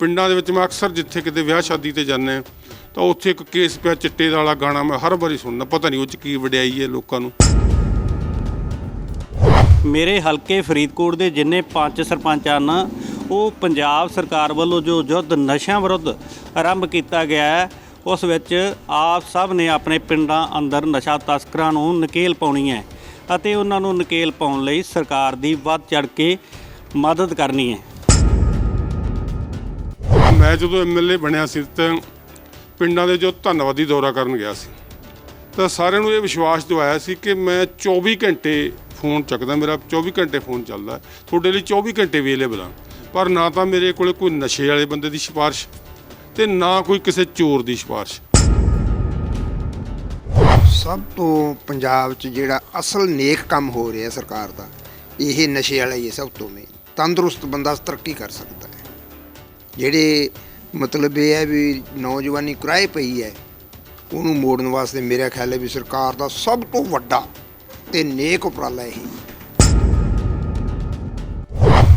ਪਿੰਡਾਂ ਦੇ ਵਿੱਚ ਮੈਂ ਅਕਸਰ ਜਿੱਥੇ ਕਿਤੇ ਵਿਆਹ ਸ਼ਾਦੀ ਤੇ ਜਾਂਦੇ ਤਾਂ ਉੱਥੇ ਇੱਕ ਕੇਸ ਪਿਆ, ਚਿੱਟੇ ਦਾ ਵਾਲਾ ਗਾਣਾ ਮੈਂ ਹਰ ਵਾਰੀ ਸੁਣਦਾ, ਪਤਾ ਨਹੀਂ ਉਹ ਚ ਕੀ ਵਡਿਆਈ ਹੈ ਲੋਕਾਂ ਨੂੰ। ਮੇਰੇ ਹਲਕੇ ਫਰੀਦਕੋਟ ਦੇ ਜਿੰਨੇ ਪੰਜ ਸਰਪੰਚ ਹਨ, ਉਹ ਪੰਜਾਬ ਸਰਕਾਰ ਵੱਲੋਂ ਜੋ ਯੁੱਧ ਨਸ਼ਿਆਂ ਵਿਰੁੱਧ ਆਰੰਭ ਕੀਤਾ ਗਿਆ ਹੈ, ਉਸ ਵਿੱਚ ਆਪ ਸਭ ਨੇ ਆਪਣੇ ਪਿੰਡਾਂ ਅੰਦਰ ਨਸ਼ਾ ਤਸਕਰਾਂ ਨੂੰ ਨਕੇਲ ਪਾਉਣੀ ਹੈ ਅਤੇ ਉਹਨਾਂ ਨੂੰ ਨਕੇਲ ਪਾਉਣ ਲਈ ਸਰਕਾਰ ਦੀ ਵੱਧ ਚੜ ਕੇ ਮਦਦ ਕਰਨੀ ਹੈ। ਮੈਂ ਜਦੋਂ ਐਮਐਲਏ ਬਣਿਆ ਸੀ ਤਾਂ ਪਿੰਡਾਂ ਦੇ ਜੋ ਧੰਨਵਾਦੀ ਦੌਰਾ ਕਰਨ ਗਿਆ ਸੀ, ਤਾਂ ਸਾਰਿਆਂ ਨੂੰ ਇਹ ਵਿਸ਼ਵਾਸ ਦਿਵਾਇਆ ਸੀ ਕਿ ਮੈਂ 24 ਘੰਟੇ ਫੋਨ ਚੱਕਦਾ, ਮੇਰਾ 24 ਘੰਟੇ ਫੋਨ ਚੱਲਦਾ ਤੁਹਾਡੇ ਲਈ 24 ਘੰਟੇ ਅਵੇਲੇਬਲ ਆ, ਪਰ ਨਾ ਤਾਂ ਮੇਰੇ ਕੋਲੇ ਕੋਈ ਨਸ਼ੇ ਵਾਲੇ ਬੰਦੇ ਦੀ ਸਿਫਾਰਿਸ਼ ਤੇ ਨਾ ਕੋਈ ਕਿਸੇ ਚੋਰ ਦੀ ਸਿਫਾਰਿਸ਼। ਸਭ ਤੋਂ ਪੰਜਾਬ 'ਚ ਜਿਹੜਾ ਅਸਲ ਨੇਕ ਕੰਮ ਹੋ ਰਿਹਾ ਸਰਕਾਰ ਦਾ, ਇਹ ਨਸ਼ੇ ਵਾਲਾ ਹੀ ਹੈ ਸਭ ਤੋਂ ਮੇਨ ਤੰਦਰੁਸਤ ਬੰਦਾ ਤਰੱਕੀ ਕਰ ਸਕਦਾ ਹੈ। ਜਿਹੜੇ ਮਤਲਬ ਇਹ ਹੈ ਵੀ ਨੌਜਵਾਨੀ ਕਿਰਾਏ ਪਈ ਹੈ, ਉਹਨੂੰ ਮੋੜਨ ਵਾਸਤੇ ਮੇਰਾ ਖਿਆਲ ਹੈ ਵੀ ਸਰਕਾਰ ਦਾ ਸਭ ਤੋਂ ਵੱਡਾ ਤੇ ਨੇਕ ਉਪਰਾਲਾ ਇਹ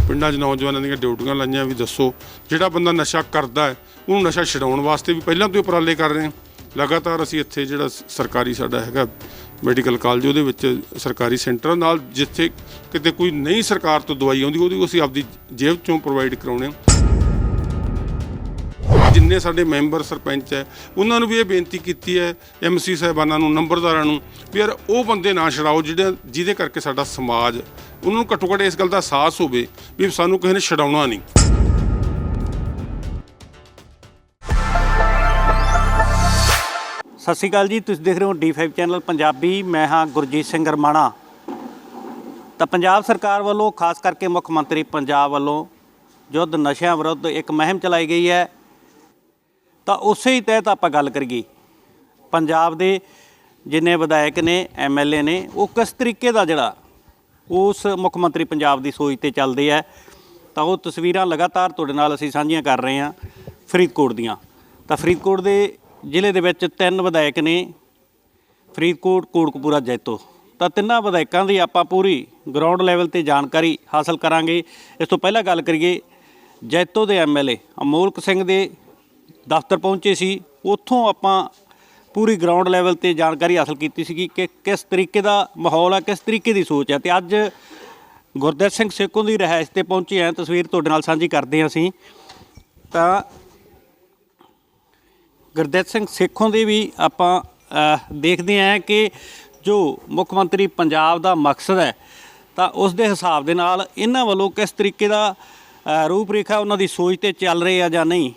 ਪਿੰਡਾਂ 'ਚ ਨੌਜਵਾਨਾਂ ਦੀਆਂ ਡਿਊਟੀਆਂ ਲਾਈਆਂ ਵੀ ਦੱਸੋ, ਜਿਹੜਾ ਬੰਦਾ ਨਸ਼ਾ ਕਰਦਾ ਹੈ, ਉਹਨੂੰ ਨਸ਼ਾ ਛਡਾਉਣ ਵਾਸਤੇ ਵੀ ਪਹਿਲਾਂ ਤੋਂ ਹੀ ਉਪਰਾਲੇ ਕਰ ਰਹੇ ਹਾਂ। ਲਗਾਤਾਰ ਅਸੀਂ ਇੱਥੇ ਜਿਹੜਾ ਸਰਕਾਰੀ ਸਾਡਾ ਹੈਗਾ ਮੈਡੀਕਲ ਕਾਲਜ, ਉਹਦੇ ਵਿੱਚ ਸਰਕਾਰੀ ਸੈਂਟਰਾਂ ਨਾਲ ਜਿੱਥੇ ਕਿਤੇ ਕੋਈ ਨਹੀਂ ਸਰਕਾਰ ਤੋਂ ਦਵਾਈ ਆਉਂਦੀ, ਉਹਦੀ ਅਸੀਂ ਆਪਦੀ ਜੇਬ ਚੋਂ ਪ੍ਰੋਵਾਈਡ ਕਰਾਉਣੇ ਹਾਂ। ਜਿੰਨੇ ਸਾਡੇ ਮੈਂਬਰ ਸਰਪੰਚ ਹੈ, ਉਹਨਾਂ ਨੂੰ ਵੀ ਇਹ ਬੇਨਤੀ ਕੀਤੀ ਹੈ ਐਮਸੀ ਸਾਹਿਬਾਨਾਂ ਨੂੰ, ਨੰਬਰਦਾਰਾਂ ਨੂੰ, ਵੀ ਯਾਰ ਉਹ ਬੰਦੇ ਨਾ ਛਡਾਓ ਜਿਹੜੇ ਜਿਹਦੇ ਕਰਕੇ ਸਾਡਾ ਸਮਾਜ, ਉਹਨਾਂ ਨੂੰ ਘੱਟੋ ਘੱਟ ਇਸ ਗੱਲ ਦਾ ਅਹਿਸਾਸ ਹੋਵੇ ਵੀ ਸਾਨੂੰ ਕਿਸੇ ਨੇ ਛਡਾਉਣਾ ਨਹੀਂ। ਸਤਿ ਸ਼੍ਰੀ ਅਕਾਲ ਜੀ, ਤੁਸੀਂ ਦੇਖ ਰਹੇ ਹੋ D5 ਚੈਨਲ ਪੰਜਾਬੀ, ਮੈਂ ਹਾਂ ਗੁਰਜੀਤ ਸਿੰਘ ਰਮਾਣਾ ਤਾਂ ਪੰਜਾਬ ਸਰਕਾਰ ਵੱਲੋਂ, ਖਾਸ ਕਰਕੇ ਮੁੱਖ ਮੰਤਰੀ ਪੰਜਾਬ ਵੱਲੋਂ ਯੁੱਧ ਨਸ਼ਿਆਂ ਵਿਰੁੱਧ ਇੱਕ ਮੁਹਿੰਮ ਚਲਾਈ ਗਈ ਹੈ। ਤਾਂ ਉਸੇ ਹੀ ਤਹਿਤ ਆਪਾਂ ਗੱਲ ਕਰੀਏ। ਪੰਜਾਬ ਦੇ ਜਿੰਨੇ ਵਿਧਾਇਕ ਨੇ ਐਮਐਲਏ ਨੇ, ਉਹ ਕਿਸ ਤਰੀਕੇ ਦਾ ਜਿਹੜਾ ਉਸ ਮੁੱਖ ਮੰਤਰੀ ਪੰਜਾਬ ਦੀ ਸੋਚ ਤੇ ਚੱਲਦੇ ਆ, ਤਾਂ ਉਹ ਤਸਵੀਰਾਂ ਲਗਾਤਾਰ ਤੁਹਾਡੇ ਨਾਲ ਅਸੀਂ ਸਾਂਝੀਆਂ ਕਰ ਰਹੇ ਹਾਂ ਫਰੀਦਕੋਟ ਦੀਆਂ। ਤਾਂ ਫਰੀਦਕੋਟ ਦੇ ਜ਼ਿਲ੍ਹੇ ਦੇ ਵਿੱਚ ਤਿੰਨ ਵਿਧਾਇਕ ਨੇ, ਫਰੀਦਕੋਟ, ਕੋਟਕਪੂਰਾ, ਜੈਤੋ। ਤਾਂ ਤਿੰਨਾਂ ਵਿਧਾਇਕਾਂ ਦੀ ਆਪਾਂ ਪੂਰੀ ਗਰਾਊਂਡ ਲੈਵਲ ਤੇ ਜਾਣਕਾਰੀ ਹਾਸਲ ਕਰਾਂਗੇ। ਇਸ ਤੋਂ ਪਹਿਲਾਂ ਗੱਲ ਕਰੀਏ ਜੈਤੋ ਦੇ ਐਮਐਲਏ ਅਮੋਲਕ ਸਿੰਘ ਦੇ ਦਫ਼ਤਰ ਪਹੁੰਚੇ ਸੀ ਉੱਥੋਂ ਆਪਾਂ ਪੂਰੀ ਗਰਾਊਂਡ ਲੈਵਲ ਤੇ ਜਾਣਕਾਰੀ ਹਾਸਲ ਕੀਤੀ ਸੀ ਕਿ ਕਿਸ ਤਰੀਕੇ ਦਾ ਮਾਹੌਲ ਹੈ ਕਿਸ ਤਰੀਕੇ ਦੀ ਸੋਚ ਹੈ ਤੇ ਅੱਜ ਗੁਰਦੇਵ ਸਿੰਘ ਸੇਖੋਂ ਦੀ ਰਿਹਾਇਸ਼ ਤੇ ਪਹੁੰਚੇ ਹਾਂ ਤਸਵੀਰ ਤੁਹਾਡੇ ਨਾਲ ਸਾਂਝੀ ਕਰਦੇ ਹਾਂ ਅਸੀਂ। ਤਾਂ ਗੁਰਦੇਵ ਸਿੰਘ ਸੇਖੋਂ ਦੀ ਵੀ ਆਪਾਂ ਦੇਖਦੇ ਹਾਂ ਕਿ ਜੋ ਮੁੱਖ ਮੰਤਰੀ ਪੰਜਾਬ ਦਾ ਮਕਸਦ ਹੈ ਤਾਂ ਉਸ ਦੇ ਹਿਸਾਬ ਦੇ ਨਾਲ ਇਹਨਾਂ ਵੱਲੋਂ ਕਿਸ ਤਰੀਕੇ ਦਾ ਅਹ, ਰੂਪਰੇਖਾ ਉਹਨਾਂ ਦੀ ਸੋਚ ਤੇ ਚੱਲ ਰਹੀ ਆ ਜਾਂ ਨਹੀਂ।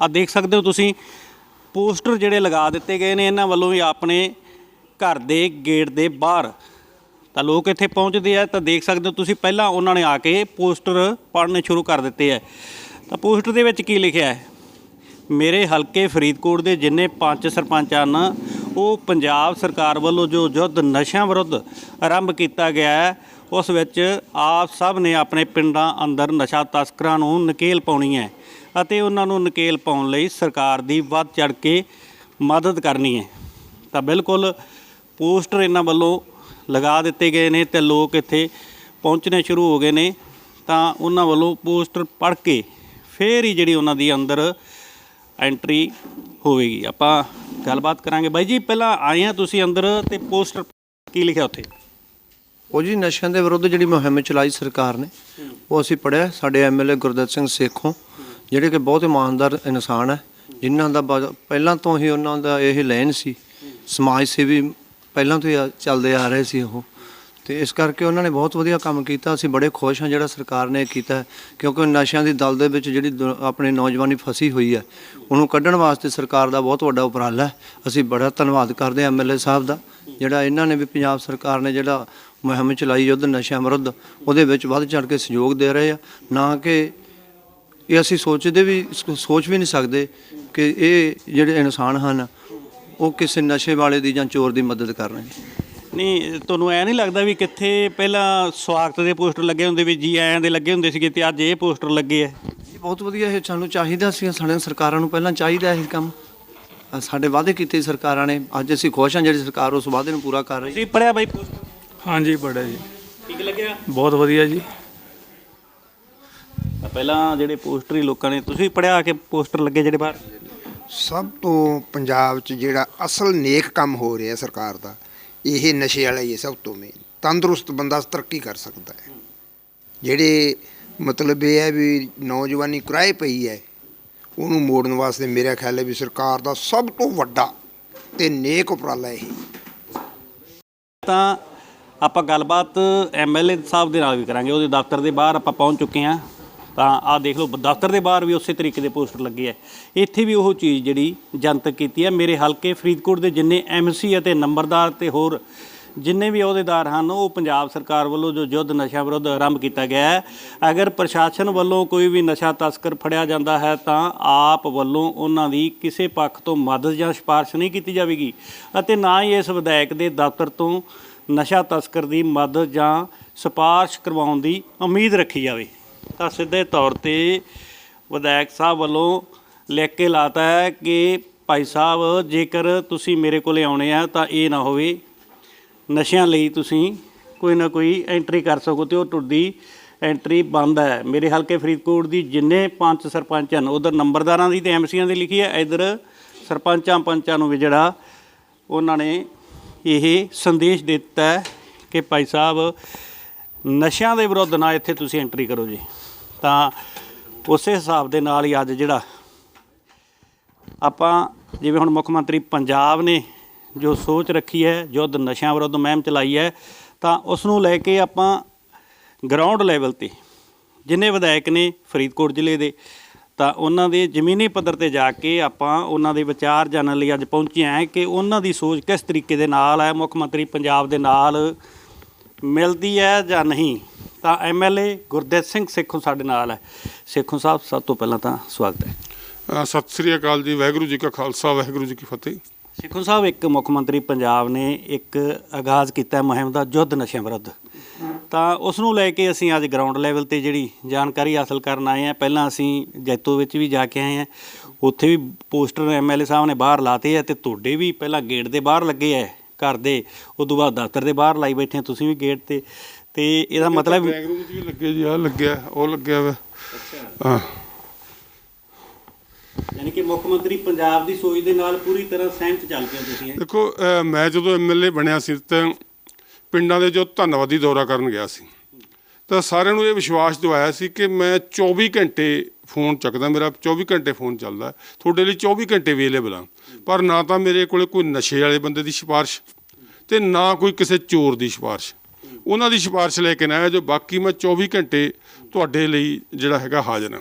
ਆ ਦੇਖ ਸਕਦੇ ਹੋ ਤੁਸੀਂ, ਪੋਸਟਰ ਜਿਹੜੇ ਲਗਾ ਦਿੱਤੇ ਗਏ ਨੇ, ਇਹਨਾਂ ਵੱਲੋਂ ਵੀ ਆਪਣੇ ਘਰ ਦੇ ਗੇਟ ਦੇ ਬਾਹਰ। ਤਾਂ ਲੋਕ ਇੱਥੇ ਪਹੁੰਚਦੇ ਆ, ਤਾਂ ਦੇਖ ਸਕਦੇ ਹੋ ਤੁਸੀਂ ਪਹਿਲਾਂ ਉਹਨਾਂ ਨੇ ਆ ਕੇ ਪੋਸਟਰ ਪੜ੍ਹਨੇ ਸ਼ੁਰੂ ਕਰ ਦਿੱਤੇ ਆ। ਤਾਂ ਪੋਸਟਰ ਦੇ ਵਿੱਚ ਕੀ ਲਿਖਿਆ ਹੈ? ਮੇਰੇ ਹਲਕੇ ਫਰੀਦਕੋਟ ਦੇ ਜਿੰਨੇ ਪੰਜ ਸਰਪੰਚ ਹਨ, ਉਹ ਪੰਜਾਬ ਸਰਕਾਰ ਵੱਲੋਂ ਜੋ ਯੁੱਧ ਨਸ਼ਿਆਂ ਵਿਰੁੱਧ ਆਰੰਭ ਕੀਤਾ ਗਿਆ ਹੈ ਉਸ ਵਿੱਚ ਆਪ ਸਭ ਨੇ ਆਪਣੇ ਪਿੰਡਾਂ ਅੰਦਰ ਨਸ਼ਾ ਤਸਕਰਾਂ ਨੂੰ ਨਕੇਲ ਪਾਉਣੀ ਹੈ ਅਤੇ ਉਹਨਾਂ ਨੂੰ ਨਕੇਲ ਪਾਉਣ ਲਈ ਸਰਕਾਰ ਦੀ ਵੱਧ ਚੜ ਕੇ ਮਦਦ ਕਰਨੀ ਹੈ। ਤਾਂ ਬਿਲਕੁਲ ਪੋਸਟਰ ਇਹਨਾਂ ਵੱਲੋਂ ਲਗਾ ਦਿੱਤੇ ਗਏ ਨੇ ਤੇ ਲੋਕ ਇੱਥੇ ਪਹੁੰਚਣੇ ਸ਼ੁਰੂ ਹੋ ਗਏ ਨੇ। ਤਾਂ ਉਹਨਾਂ ਵੱਲੋਂ ਪੋਸਟਰ ਪੜ੍ਹ ਕੇ ਫੇਰ ਹੀ ਜਿਹੜੀ ਉਹਨਾਂ ਦੀ ਅੰਦਰ ਐਂਟਰੀ ਹੋਵੇਗੀ। ਆਪਾਂ ਗੱਲਬਾਤ ਕਰਾਂਗੇ। ਬਾਈ ਜੀ, ਪਹਿਲਾਂ ਆਏ ਆ ਤੁਸੀਂ ਅੰਦਰ ਤੇ ਪੋਸਟਰ ਕੀ ਲਿਖਿਆ ਉੱਥੇ? ਉਹ ਜੀ ਨਸ਼ਿਆਂ ਦੇ ਵਿਰੁੱਧ ਜਿਹੜੀ ਮੁਹਿੰਮ ਚਲਾਈ ਸਰਕਾਰ ਨੇ, ਉਹ ਅਸੀਂ ਪੜਿਆ ਸਾਡੇ ਐਮਐਲਏ ਗੁਰਦੱਤ ਸਿੰਘ ਸੇਖੋਂ, ਜਿਹੜੇ ਕਿ ਬਹੁਤ ਇਮਾਨਦਾਰ ਇਨਸਾਨ ਹੈ, ਜਿਨ੍ਹਾਂ ਦਾ ਬ- ਪਹਿਲਾਂ ਤੋਂ ਹੀ ਉਹਨਾਂ ਦਾ ਇਹ ਲੈਣ ਸੀ, ਸਮਾਜ ਸੇਵੀ ਪਹਿਲਾਂ ਤੋਂ ਹੀ ਚੱਲਦੇ ਆ ਰਹੇ ਸੀ ਉਹ। ਤੇ ਇਸ ਕਰਕੇ ਉਹਨਾਂ ਨੇ ਬਹੁਤ ਵਧੀਆ ਕੰਮ ਕੀਤਾ, ਅਸੀਂ ਬੜੇ ਖੁਸ਼ ਹਾਂ ਜਿਹੜਾ ਸਰਕਾਰ ਨੇ ਇਹ ਕੀਤਾ ਕਿਉਂਕਿ ਨਸ਼ਿਆਂ ਦੀ ਦਲ ਦੇ ਵਿੱਚ ਜਿਹੜੀ ਦ- ਆਪਣੀ ਨੌਜਵਾਨੀ ਫਸੀ ਹੋਈ ਹੈ, ਉਹਨੂੰ ਕੱਢਣ ਵਾਸਤੇ ਸਰਕਾਰ ਦਾ ਬਹੁਤ ਵੱਡਾ ਉਪਰਾਲਾ ਹੈ। ਅਸੀਂ ਬੜਾ ਧੰਨਵਾਦ ਕਰਦੇ ਹਾਂ ਐਮਐਲਏ ਸਾਹਿਬ ਦਾ, ਜਿਹੜਾ ਇਹਨਾਂ ਨੇ ਵੀ ਪੰਜਾਬ ਸਰਕਾਰ ਨੇ ਜਿਹੜਾ ਮੁਹਿੰਮ ਚਲਾਈ ਯੁੱਧ ਨਸ਼ਿਆਂ ਵਿਰੁੱਧ ਉਹਦੇ ਵਿੱਚ ਵੱਧ ਚੜ ਕੇ ਸਹਿਯੋਗ ਦੇ ਰਹੇ ਆ। ਨਾ ਕਿ ਇਹ ਅਸੀਂ ਸੋਚਦੇ ਵੀ ਸੋਚ ਵੀ ਨਹੀਂ ਸਕਦੇ ਕਿ ਇਹ ਜਿਹੜੇ ਇਨਸਾਨ ਹਨ ਉਹ ਕਿਸੇ ਨਸ਼ੇ ਵਾਲੇ ਦੀ ਜਾਂ ਚੋਰ ਦੀ ਮਦਦ ਕਰ ਰਹੇ ਨੇ। ਨਹੀਂ ਤੁਹਾਨੂੰ ਐ ਨਹੀਂ ਲੱਗਦਾ ਵੀ ਕਿੱਥੇ ਪਹਿਲਾਂ ਸਵਾਗਤ ਦੇ ਪੋਸਟਰ ਲੱਗੇ ਹੁੰਦੇ ਵੀ ਜੀ ਆਇਆਂ ਦੇ ਲੱਗੇ ਹੁੰਦੇ ਸੀਗੇ ਤੇ ਅੱਜ ਇਹ ਪੋਸਟਰ ਲੱਗੇ ਆ? ਇਹ ਬਹੁਤ ਵਧੀਆ ਇਹ ਸਾਨੂੰ ਚਾਹੀਦਾ ਸੀ ਸਾਡੇ ਸਰਕਾਰਾਂ ਨੂੰ ਪਹਿਲਾਂ ਚਾਹੀਦਾ ਇਹ ਕੰਮ। ਸਾਡੇ ਵਾਅਦੇ ਕੀਤੇ ਸਰਕਾਰਾਂ ਨੇ ਅੱਜ ਅਸੀਂ ਖੁਸ਼ ਹਾਂ ਜਿਹੜੀ ਸਰਕਾਰ ਉਸ ਵਾਅਦੇ ਨੂੰ ਪੂਰਾ ਕਰ ਰਹੀ ਹੈ। ਪੜਿਆ ਬਾਈ ਪੋਸਟਰ? ਹਾਂਜੀ ਬੜਾ ਜੀ। ਠੀਕ ਲੱਗਿਆ? ਬਹੁਤ ਵਧੀਆ ਜੀ। ਪਹਿਲਾਂ ਜਿਹੜੇ ਪੋਸਟਰ ਹੀ ਲੋਕਾਂ ਨੇ ਤੁਸੀਂ ਪੜਿਆ ਕਿ ਪੋਸਟਰ ਲੱਗੇ ਜਿਹੜੇ ਬਾਹਰ? ਸਭ ਤੋਂ ਪੰਜਾਬ 'ਚ ਜਿਹੜਾ ਅਸਲ ਨੇਕ ਕੰਮ ਹੋ ਰਿਹਾ ਸਰਕਾਰ ਦਾ ਇਹ ਨਸ਼ੇ ਵਾਲਾ ਹੀ ਹੈ ਸਭ ਤੋਂ ਮੇਨ ਤੰਦਰੁਸਤ ਬੰਦਾ ਤਰੱਕੀ ਕਰ ਸਕਦਾ ਹੈ। ਜਿਹੜੇ ਮਤਲਬ ਇਹ ਹੈ ਵੀ ਨੌਜਵਾਨੀ ਕੁਰਾਏ ਪਈ ਹੈ ਉਹਨੂੰ ਮੋੜਨ ਵਾਸਤੇ ਮੇਰਾ ਖਿਆਲ ਹੈ ਵੀ ਸਰਕਾਰ ਦਾ ਸਭ ਤੋਂ ਵੱਡਾ ਤੇ ਨੇਕ ਉਪਰਾਲਾ ਇਹ। ਤਾਂ ਆਪਾਂ ਗੱਲਬਾਤ ਐਮਐਲਏ ਸਾਹਿਬ ਦੇ ਨਾਲ ਵੀ ਕਰਾਂਗੇ, ਉਹਦੇ ਦਫ਼ਤਰ ਦੇ ਬਾਹਰ ਆਪਾਂ ਪਹੁੰਚ ਚੁੱਕੇ ਹਾਂ। ਤਾਂ ਆਹ ਦੇਖ ਲਓ, ਦਫ਼ਤਰ ਦੇ ਬਾਹਰ ਵੀ ਉਸੇ ਤਰੀਕੇ ਦੇ ਪੋਸਟਰ ਲੱਗੇ ਆ। ਇੱਥੇ ਵੀ ਉਹ ਚੀਜ਼ ਜਿਹੜੀ ਜਨਤਕ ਕੀਤੀ ਹੈ, ਮੇਰੇ ਹਲਕੇ ਫਰੀਦਕੋਟ ਦੇ ਜਿੰਨੇ ਐਮਸੀ ਅਤੇ ਨੰਬਰਦਾਰ ਤੇ ਹੋਰ ਜਿੰਨੇ ਵੀ ਅਹੁਦੇਦਾਰ ਹਨ, ਉਹ ਪੰਜਾਬ ਸਰਕਾਰ ਵੱਲੋਂ ਜੋ ਯੁੱਧ ਨਸ਼ਾ ਵਿਰੁੱਧ ਆਰੰਭ ਕੀਤਾ ਗਿਆ ਹੈ। ਅਗਰ ਪ੍ਰਸ਼ਾਸਨ ਵੱਲੋਂ ਕੋਈ ਵੀ ਨਸ਼ਾ ਤਸਕਰ ਫੜਿਆ ਜਾਂਦਾ ਹੈ, ਤਾਂ ਆਪ ਵੱਲੋਂ ਉਹਨਾਂ ਦੀ ਕਿਸੇ ਪੱਖ ਤੋਂ ਮਦਦ ਜਾਂ ਸਿਫਾਰਿਸ਼ ਨਹੀਂ ਕੀਤੀ ਜਾਵੇਗੀ। ਅਤੇ ਨਾ ਹੀ ਇਸ ਵਿਧਾਇਕ ਦੇ ਦਫ਼ਤਰ ਤੋਂ ਨਸ਼ਾ ਤਸਕਰ ਦੀ ਮਦਦ ਜਾਂ ਸਿਫਾਰਿਸ਼ ਕਰਵਾਉਣ ਦੀ ਉਮੀਦ ਰੱਖੀ ਜਾਵੇ। ਤਾਂ ਸਿੱਧੇ ਤੌਰ ਤੇ ਵਿਧਾਇਕ ਸਾਹਿਬ ਵੱਲੋਂ ਲਿਖ ਕੇ ਲਾਤਾ ਹੈ ਕਿ ਭਾਈ ਸਾਹਿਬ, ਜੇਕਰ ਤੁਸੀਂ ਮੇਰੇ ਕੋਲੇ ਆਉਣੇ ਆ ਤਾਂ ਇਹ ਨਾ ਹੋਵੇ। ਨਸ਼ਿਆਂ ਲਈ ਤੁਸੀਂ ਕੋਈ ਨਾ ਕੋਈ ਐਂਟਰੀ ਕਰ ਸਕੋ ਤੇ ਉਹ ਤੁਹਾਡੀ ਐਂਟਰੀ ਬੰਦ ਹੈ। ਮੇਰੇ ਹਲਕੇ ਫਰੀਦਕੋਟ ਦੀ ਜਿੰਨੇ ਪੰਚ ਸਰਪੰਚ ਹਨ, ਉਧਰ ਨੰਬਰਦਾਰਾਂ ਦੀ ਤੇ ਐਮਸੀਆਂ ਦੀ ਲਿਖੀ ਹੈ। ਇਧਰ ਸਰਪੰਚਾਂ ਪੰਚਾਂ ਨੂੰ ਵੀ ਜਿਹੜਾ ਉਹਨਾਂ ਨੇ ਇਹ ਸੰਦੇਸ਼ ਦਿੱਤਾ ਹੈ ਕਿ ਭਾਈ ਸਾਹਿਬ, ਨਸ਼ਿਆਂ ਦੇ ਵਿਰੁੱਧ ਨਾ ਇੱਥੇ ਤੁਸੀਂ ਐਂਟਰੀ ਕਰੋ ਜੀ। ਤਾਂ ਉਸੇ ਹਿਸਾਬ ਦੇ ਨਾਲ ਹੀ ਅੱਜ ਜਿਹੜਾ ਆਪਾਂ ਜਿਵੇਂ ਹੁਣ ਮੁੱਖ ਮੰਤਰੀ ਪੰਜਾਬ ਨੇ ਜੋ ਸੋਚ ਰੱਖੀ ਹੈ, ਯੁੱਧ ਨਸ਼ਿਆਂ ਵਿਰੁੱਧ ਮਹਿਮ ਚਲਾਈ ਹੈ, ਤਾਂ ਉਸ ਨੂੰ ਲੈ ਕੇ ਆਪਾਂ ਗਰਾਊਂਡ ਲੈਵਲ ਤੇ ਜਿੰਨੇ ਵਿਧਾਇਕ ਨੇ ਫਰੀਦਕੋਟ ਜ਼ਿਲ੍ਹੇ ਦੇ ਤਾਂ ਉਹਨਾਂ ਦੇ ਜ਼ਮੀਨੀ ਪੱਧਰ ਤੇ ਜਾ ਕੇ ਆਪਾਂ ਉਹਨਾਂ ਦੇ ਵਿਚਾਰ ਜਾਣਨ ਲਈ ਅੱਜ ਪਹੁੰਚੇ ਹਾਂ ਕਿ ਉਹਨਾਂ ਦੀ ਸੋਚ ਕਿਸ ਤਰੀਕੇ ਦੇ ਨਾਲ ਹੈ ਮੁੱਖ ਮੰਤਰੀ ਪੰਜਾਬ ਦੇ ਨਾਲ ਮਿਲਦੀ ਹੈ ਜਾਂ ਨਹੀਂ। ਤਾਂ ਐਮਐਲਏ ਗੁਰਦੇਵ ਸਿੰਘ ਸੇਖੋਂ ਸਾਡੇ ਨਾਲ ਹੈ। ਸੇਖੋਂ ਸਾਹਿਬ ਸਭ ਤੋਂ ਪਹਿਲਾਂ ਤਾਂ ਸਵਾਗਤ ਹੈ। ਸਤਿ ਸ੍ਰੀ ਅਕਾਲ ਜੀ ਵਾਹਿਗੁਰੂ ਜੀ ਕਾ ਖਾਲਸਾ ਵਾਹਿਗੁਰੂ ਜੀ ਕੀ ਫਤਿਹ। ਸਿੱਖੋ ਸਾਹਿਬ ਇੱਕ ਮੁੱਖ ਮੰਤਰੀ ਪੰਜਾਬ ਨੇ ਇੱਕ ਆਗਾਜ਼ ਕੀਤਾ ਮੁਹਿੰਮ ਦਾ ਯੁੱਧ ਨਸ਼ਿਆਂ ਵਿਰੁੱਧ। ਤਾਂ ਉਸ ਨੂੰ ਲੈ ਕੇ ਅਸੀਂ ਅੱਜ ਗਰਾਊਂਡ ਲੈਵਲ ਤੇ ਜਿਹੜੀ ਜਾਣਕਾਰੀ ਹਾਸਲ ਕਰਨ ਆਏ ਹਾਂ। ਪਹਿਲਾਂ ਅਸੀਂ ਜੈਤੋ ਵਿੱਚ ਵੀ ਜਾ ਕੇ ਆਏ ਹਾਂ। ਉੱਥੇ ਵੀ ਪੋਸਟਰ ਐਮਐਲਏ ਸਾਹਿਬ ਨੇ ਬਾਹਰ ਲਾਤੇ ਆ ਤੇ ਤੁਹਾਡੇ ਵੀ ਪਹਿਲਾਂ ਗੇਟ ਦੇ ਬਾਹਰ ਲੱਗੇ ਆ ਘਰ ਦੇ। ਉਸ ਤੋਂ ਬਾਅਦ ਦਫ਼ਤਰ ਦੇ ਬਾਹਰ ਲਾਈ ਬੈਠੇ ਆ, ਤੁਸੀਂ ਵੀ ਗੇਟ ਤੇ। ਤੇ ਇਹਦਾ ਮਤਲਬ ਬੈਗ ਰੂਮ 'ਚ ਵੀ ਲੱਗੇ ਜੀ ਆ ਲੱਗਿਆ ਉਹ ਲੱਗਿਆ ਵਾ। ਹਾਂ। ਯਾਨੀ ਕਿ ਮੁੱਖ ਮੰਤਰੀ ਪੰਜਾਬ ਦੀ ਸੋਚ ਦੇ ਨਾਲ ਪੂਰੀ ਤਰ੍ਹਾਂ ਸਹਿਮਤ ਚੱਲ ਪਿਆ ਤੁਸੀਂ। ਦੇਖੋ ਮੈਂ ਜਦੋਂ ਐਮਐਲਏ ਬਣਿਆ ਸੀ ਤਾਂ ਪਿੰਡਾਂ ਦੇ ਜੋ ਧੰਨਵਾਦੀ ਦੌਰਾ ਕਰਨ ਗਿਆ ਸੀ। ਤਾਂ ਸਾਰਿਆਂ ਨੂੰ ਇਹ ਵਿਸ਼ਵਾਸ ਦਿਵਾਇਆ ਸੀ ਕਿ ਮੈਂ 24 ਘੰਟੇ ਫੋਨ ਚੱਕਦਾ, ਮੇਰਾ 24 ਘੰਟੇ ਫੋਨ ਚੱਲਦਾ ਤੁਹਾਡੇ ਲਈ 24 ਘੰਟੇ ਅਵੇਲੇਬਲ ਆ ਪਰ ਨਾ ਤਾਂ ਮੇਰੇ ਕੋਲੇ ਕੋਈ ਨਸ਼ੇ ਵਾਲੇ ਬੰਦੇ ਦੀ ਸਿਫਾਰਿਸ਼ ਤੇ ਨਾ ਕੋਈ ਕਿਸੇ ਚੋਰ ਦੀ ਸਿਫਾਰਿਸ਼। ਉਹਨਾਂ ਦੀ ਸਿਫਾਰਿਸ਼ ਲੈ ਕੇ ਨਾ ਆਇਆ ਜੋ ਬਾਕੀ ਮੈਂ 24 ਘੰਟੇ ਤੁਹਾਡੇ ਲਈ ਜਿਹੜਾ ਹੈਗਾ ਹਾਜ਼ਰ ਹਾਂ।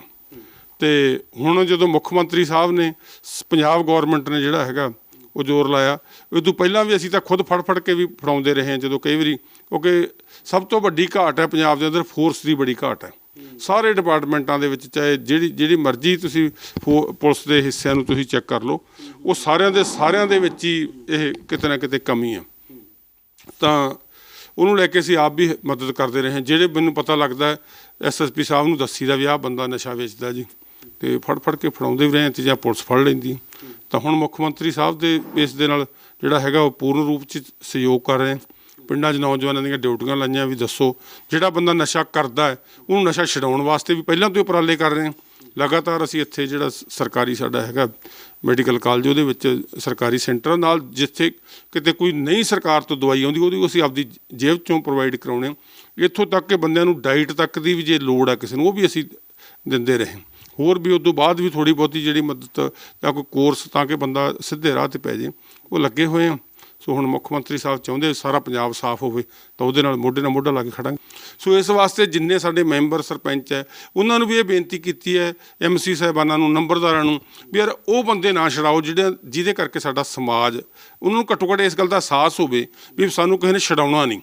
ਤੇ ਹੁਣ ਜਦੋਂ ਮੁੱਖ ਮੰਤਰੀ ਸਾਹਿਬ ਨੇ ਸ- ਪੰਜਾਬ ਗਵਰਨਮੈਂਟ ਨੇ ਜਿਹੜਾ ਹੈਗਾ ਉਹ ਜ਼ੋਰ ਲਾਇਆ। ਇਹ ਤੋਂ ਪਹਿਲਾਂ ਵੀ ਅਸੀਂ ਤਾਂ ਖੁਦ ਫੜ ਫੜ ਕੇ ਵੀ ਫੜਾਉਂਦੇ ਰਹੇ ਹਾਂ ਜਦੋਂ ਕਈ ਵਾਰੀ, ਕਿਉਂਕਿ ਸਭ ਤੋਂ ਵੱਡੀ ਘਾਟ ਹੈ ਪੰਜਾਬ ਦੇ ਅੰਦਰ ਫੋਰਸ ਦੀ ਬੜੀ ਘਾਟ ਹੈ। ਸਾਰੇ ਡਿਪਾਰਟਮੈਂਟਾਂ ਦੇ ਵਿੱਚ ਚਾਹੇ ਜਿਹੜੀ ਜਿਹੜੀ ਮਰਜ਼ੀ ਤੁਸੀਂ ਫੋ- ਪੁਲਿਸ ਦੇ ਹਿੱਸਿਆਂ ਨੂੰ ਤੁਸੀਂ ਚੈੱਕ ਕਰ ਲਓ, ਉਹ ਸਾਰਿਆਂ ਦੇ ਸਾਰਿਆਂ ਦੇ ਵਿੱਚ ਹੀ ਇਹ ਕਿਤੇ ਨਾ ਕਿਤੇ ਕਮੀ ਹੈ। ਤਾਂ ਉਹਨੂੰ ਲੈ ਕੇ ਅਸੀਂ ਆਪ ਵੀ ਮਦਦ ਕਰਦੇ ਰਹੇ ਹਾਂ। ਜਿਹੜੇ ਮੈਨੂੰ ਪਤਾ ਲੱਗਦਾ ਐਸਐਸਪੀ ਸਾਹਿਬ ਨੂੰ ਦੱਸੀਦਾ ਵੀ ਆਹ ਬੰਦਾ ਨਸ਼ਾ ਵੇਚਦਾ ਜੀ। ਤੇ ਫੜ ਫੜ ਕੇ ਫੜਾਉਂਦੇ ਵੀ ਰਹੇ ਹਾਂ ਤੇ ਜਾਂ ਪੁਲਿਸ ਫੜ ਲੈਂਦੀ। ਤਾਂ ਹੁਣ ਮੁੱਖ ਮੰਤਰੀ ਸਾਹਿਬ ਦੇ ਇਸ ਦੇ ਨਾਲ ਜਿਹੜਾ ਹੈਗਾ ਉਹ ਪੂਰਨ ਰੂਪ ਚ ਸਹਿਯੋਗ ਕਰ ਰਹੇ। ਪਿੰਡਾਂ 'ਚ ਨੌਜਵਾਨਾਂ ਦੀਆਂ ਡਿਊਟੀਆਂ ਲਾਈਆਂ ਵੀ ਦੱਸੋ। ਜਿਹੜਾ ਬੰਦਾ ਨਸ਼ਾ ਕਰਦਾ ਹੈ, ਉਹਨੂੰ ਨਸ਼ਾ ਛਡਾਉਣ ਵਾਸਤੇ ਵੀ ਪਹਿਲਾਂ ਤੋਂ ਹੀ ਉਪਰਾਲੇ ਕਰ ਰਹੇ। ਹਾਂ ਲਗਾਤਾਰ ਅਸੀਂ ਇੱਥੇ ਜਿਹੜਾ ਸਰਕਾਰੀ ਸਾਡਾ ਹੈਗਾ ਮੈਡੀਕਲ ਕਾਲਜ, ਉਹਦੇ ਵਿੱਚ ਸਰਕਾਰੀ ਸੈਂਟਰ ਨਾਲ ਜਿੱਥੇ ਕਿਤੇ ਕੋਈ ਨਹੀਂ ਸਰਕਾਰ ਤੋਂ ਦਵਾਈ ਆਉਂਦੀ, ਉਹਦੀ ਅਸੀਂ ਆਪਦੀ ਜੇਬ ਚੋਂ ਪ੍ਰੋਵਾਈਡ ਕਰਾਉਣੇ। ਆ। ਇੱਥੋਂ ਤੱਕ ਕਿ ਬੰਦਿਆਂ ਨੂੰ ਡਾਈਟ ਤੱਕ ਦੀ ਵੀ ਜੇ ਲੋੜ ਹੈ ਕਿਸੇ ਨੂੰ, ਉਹ ਵੀ ਅਸੀਂ ਦਿੰਦੇ ਰਹੇ। ਹੋਰ ਵੀ ਉਸ ਤੋਂ ਬਾਅਦ ਵੀ ਥੋੜੀ ਬਹੁਤੀ ਜਿਹੜੀ ਮਦਦ ਜਾਂ ਕੋਈ ਕੋਰਸ ਤਾਂ ਕਿ ਬੰਦਾ ਸਿੱਧੇ ਰਾਹ ਤੇ ਪੈ ਜੇ, ਉਹ ਲੱਗੇ ਹੋਏ ਆ। ਸੋ ਹੁਣ ਮੁੱਖ ਮੰਤਰੀ ਸਾਹਿਬ ਚਾਹੁੰਦੇ ਸਾਰਾ ਪੰਜਾਬ ਸਾਫ਼ ਹੋਵੇ, ਤਾਂ ਉਹਦੇ ਨਾਲ ਮੋਢੇ ਨਾਲ ਮੋਢਾ ਲਾ ਕੇ ਖੜਾਂਗੇ। ਸੋ ਇਸ ਵਾਸਤੇ ਜਿੰਨੇ ਸਾਡੇ ਮੈਂਬਰ ਸਰਪੰਚ ਹੈ, ਉਹਨਾਂ ਨੂੰ ਵੀ ਇਹ ਬੇਨਤੀ ਕੀਤੀ ਹੈ ਐਮਸੀ ਸਾਹਿਬਾਨਾਂ ਨੂੰ, ਨੰਬਰਦਾਰਾਂ ਨੂੰ, ਵੀ ਯਾਰ ਉਹ ਬੰਦੇ ਨਾ ਛਡਾਓ ਜਿਹੜੇ, ਜਿਹਦੇ ਕਰਕੇ ਸਾਡਾ ਸਮਾਜ, ਉਹਨਾਂ ਨੂੰ ਘੱਟੋ ਘੱਟ ਇਸ ਗੱਲ ਦਾ ਅਹਿਸਾਸ ਹੋਵੇ ਵੀ ਸਾਨੂੰ ਕਿਸੇ ਨੇ ਛਡਾਉਣਾ ਨਹੀਂ।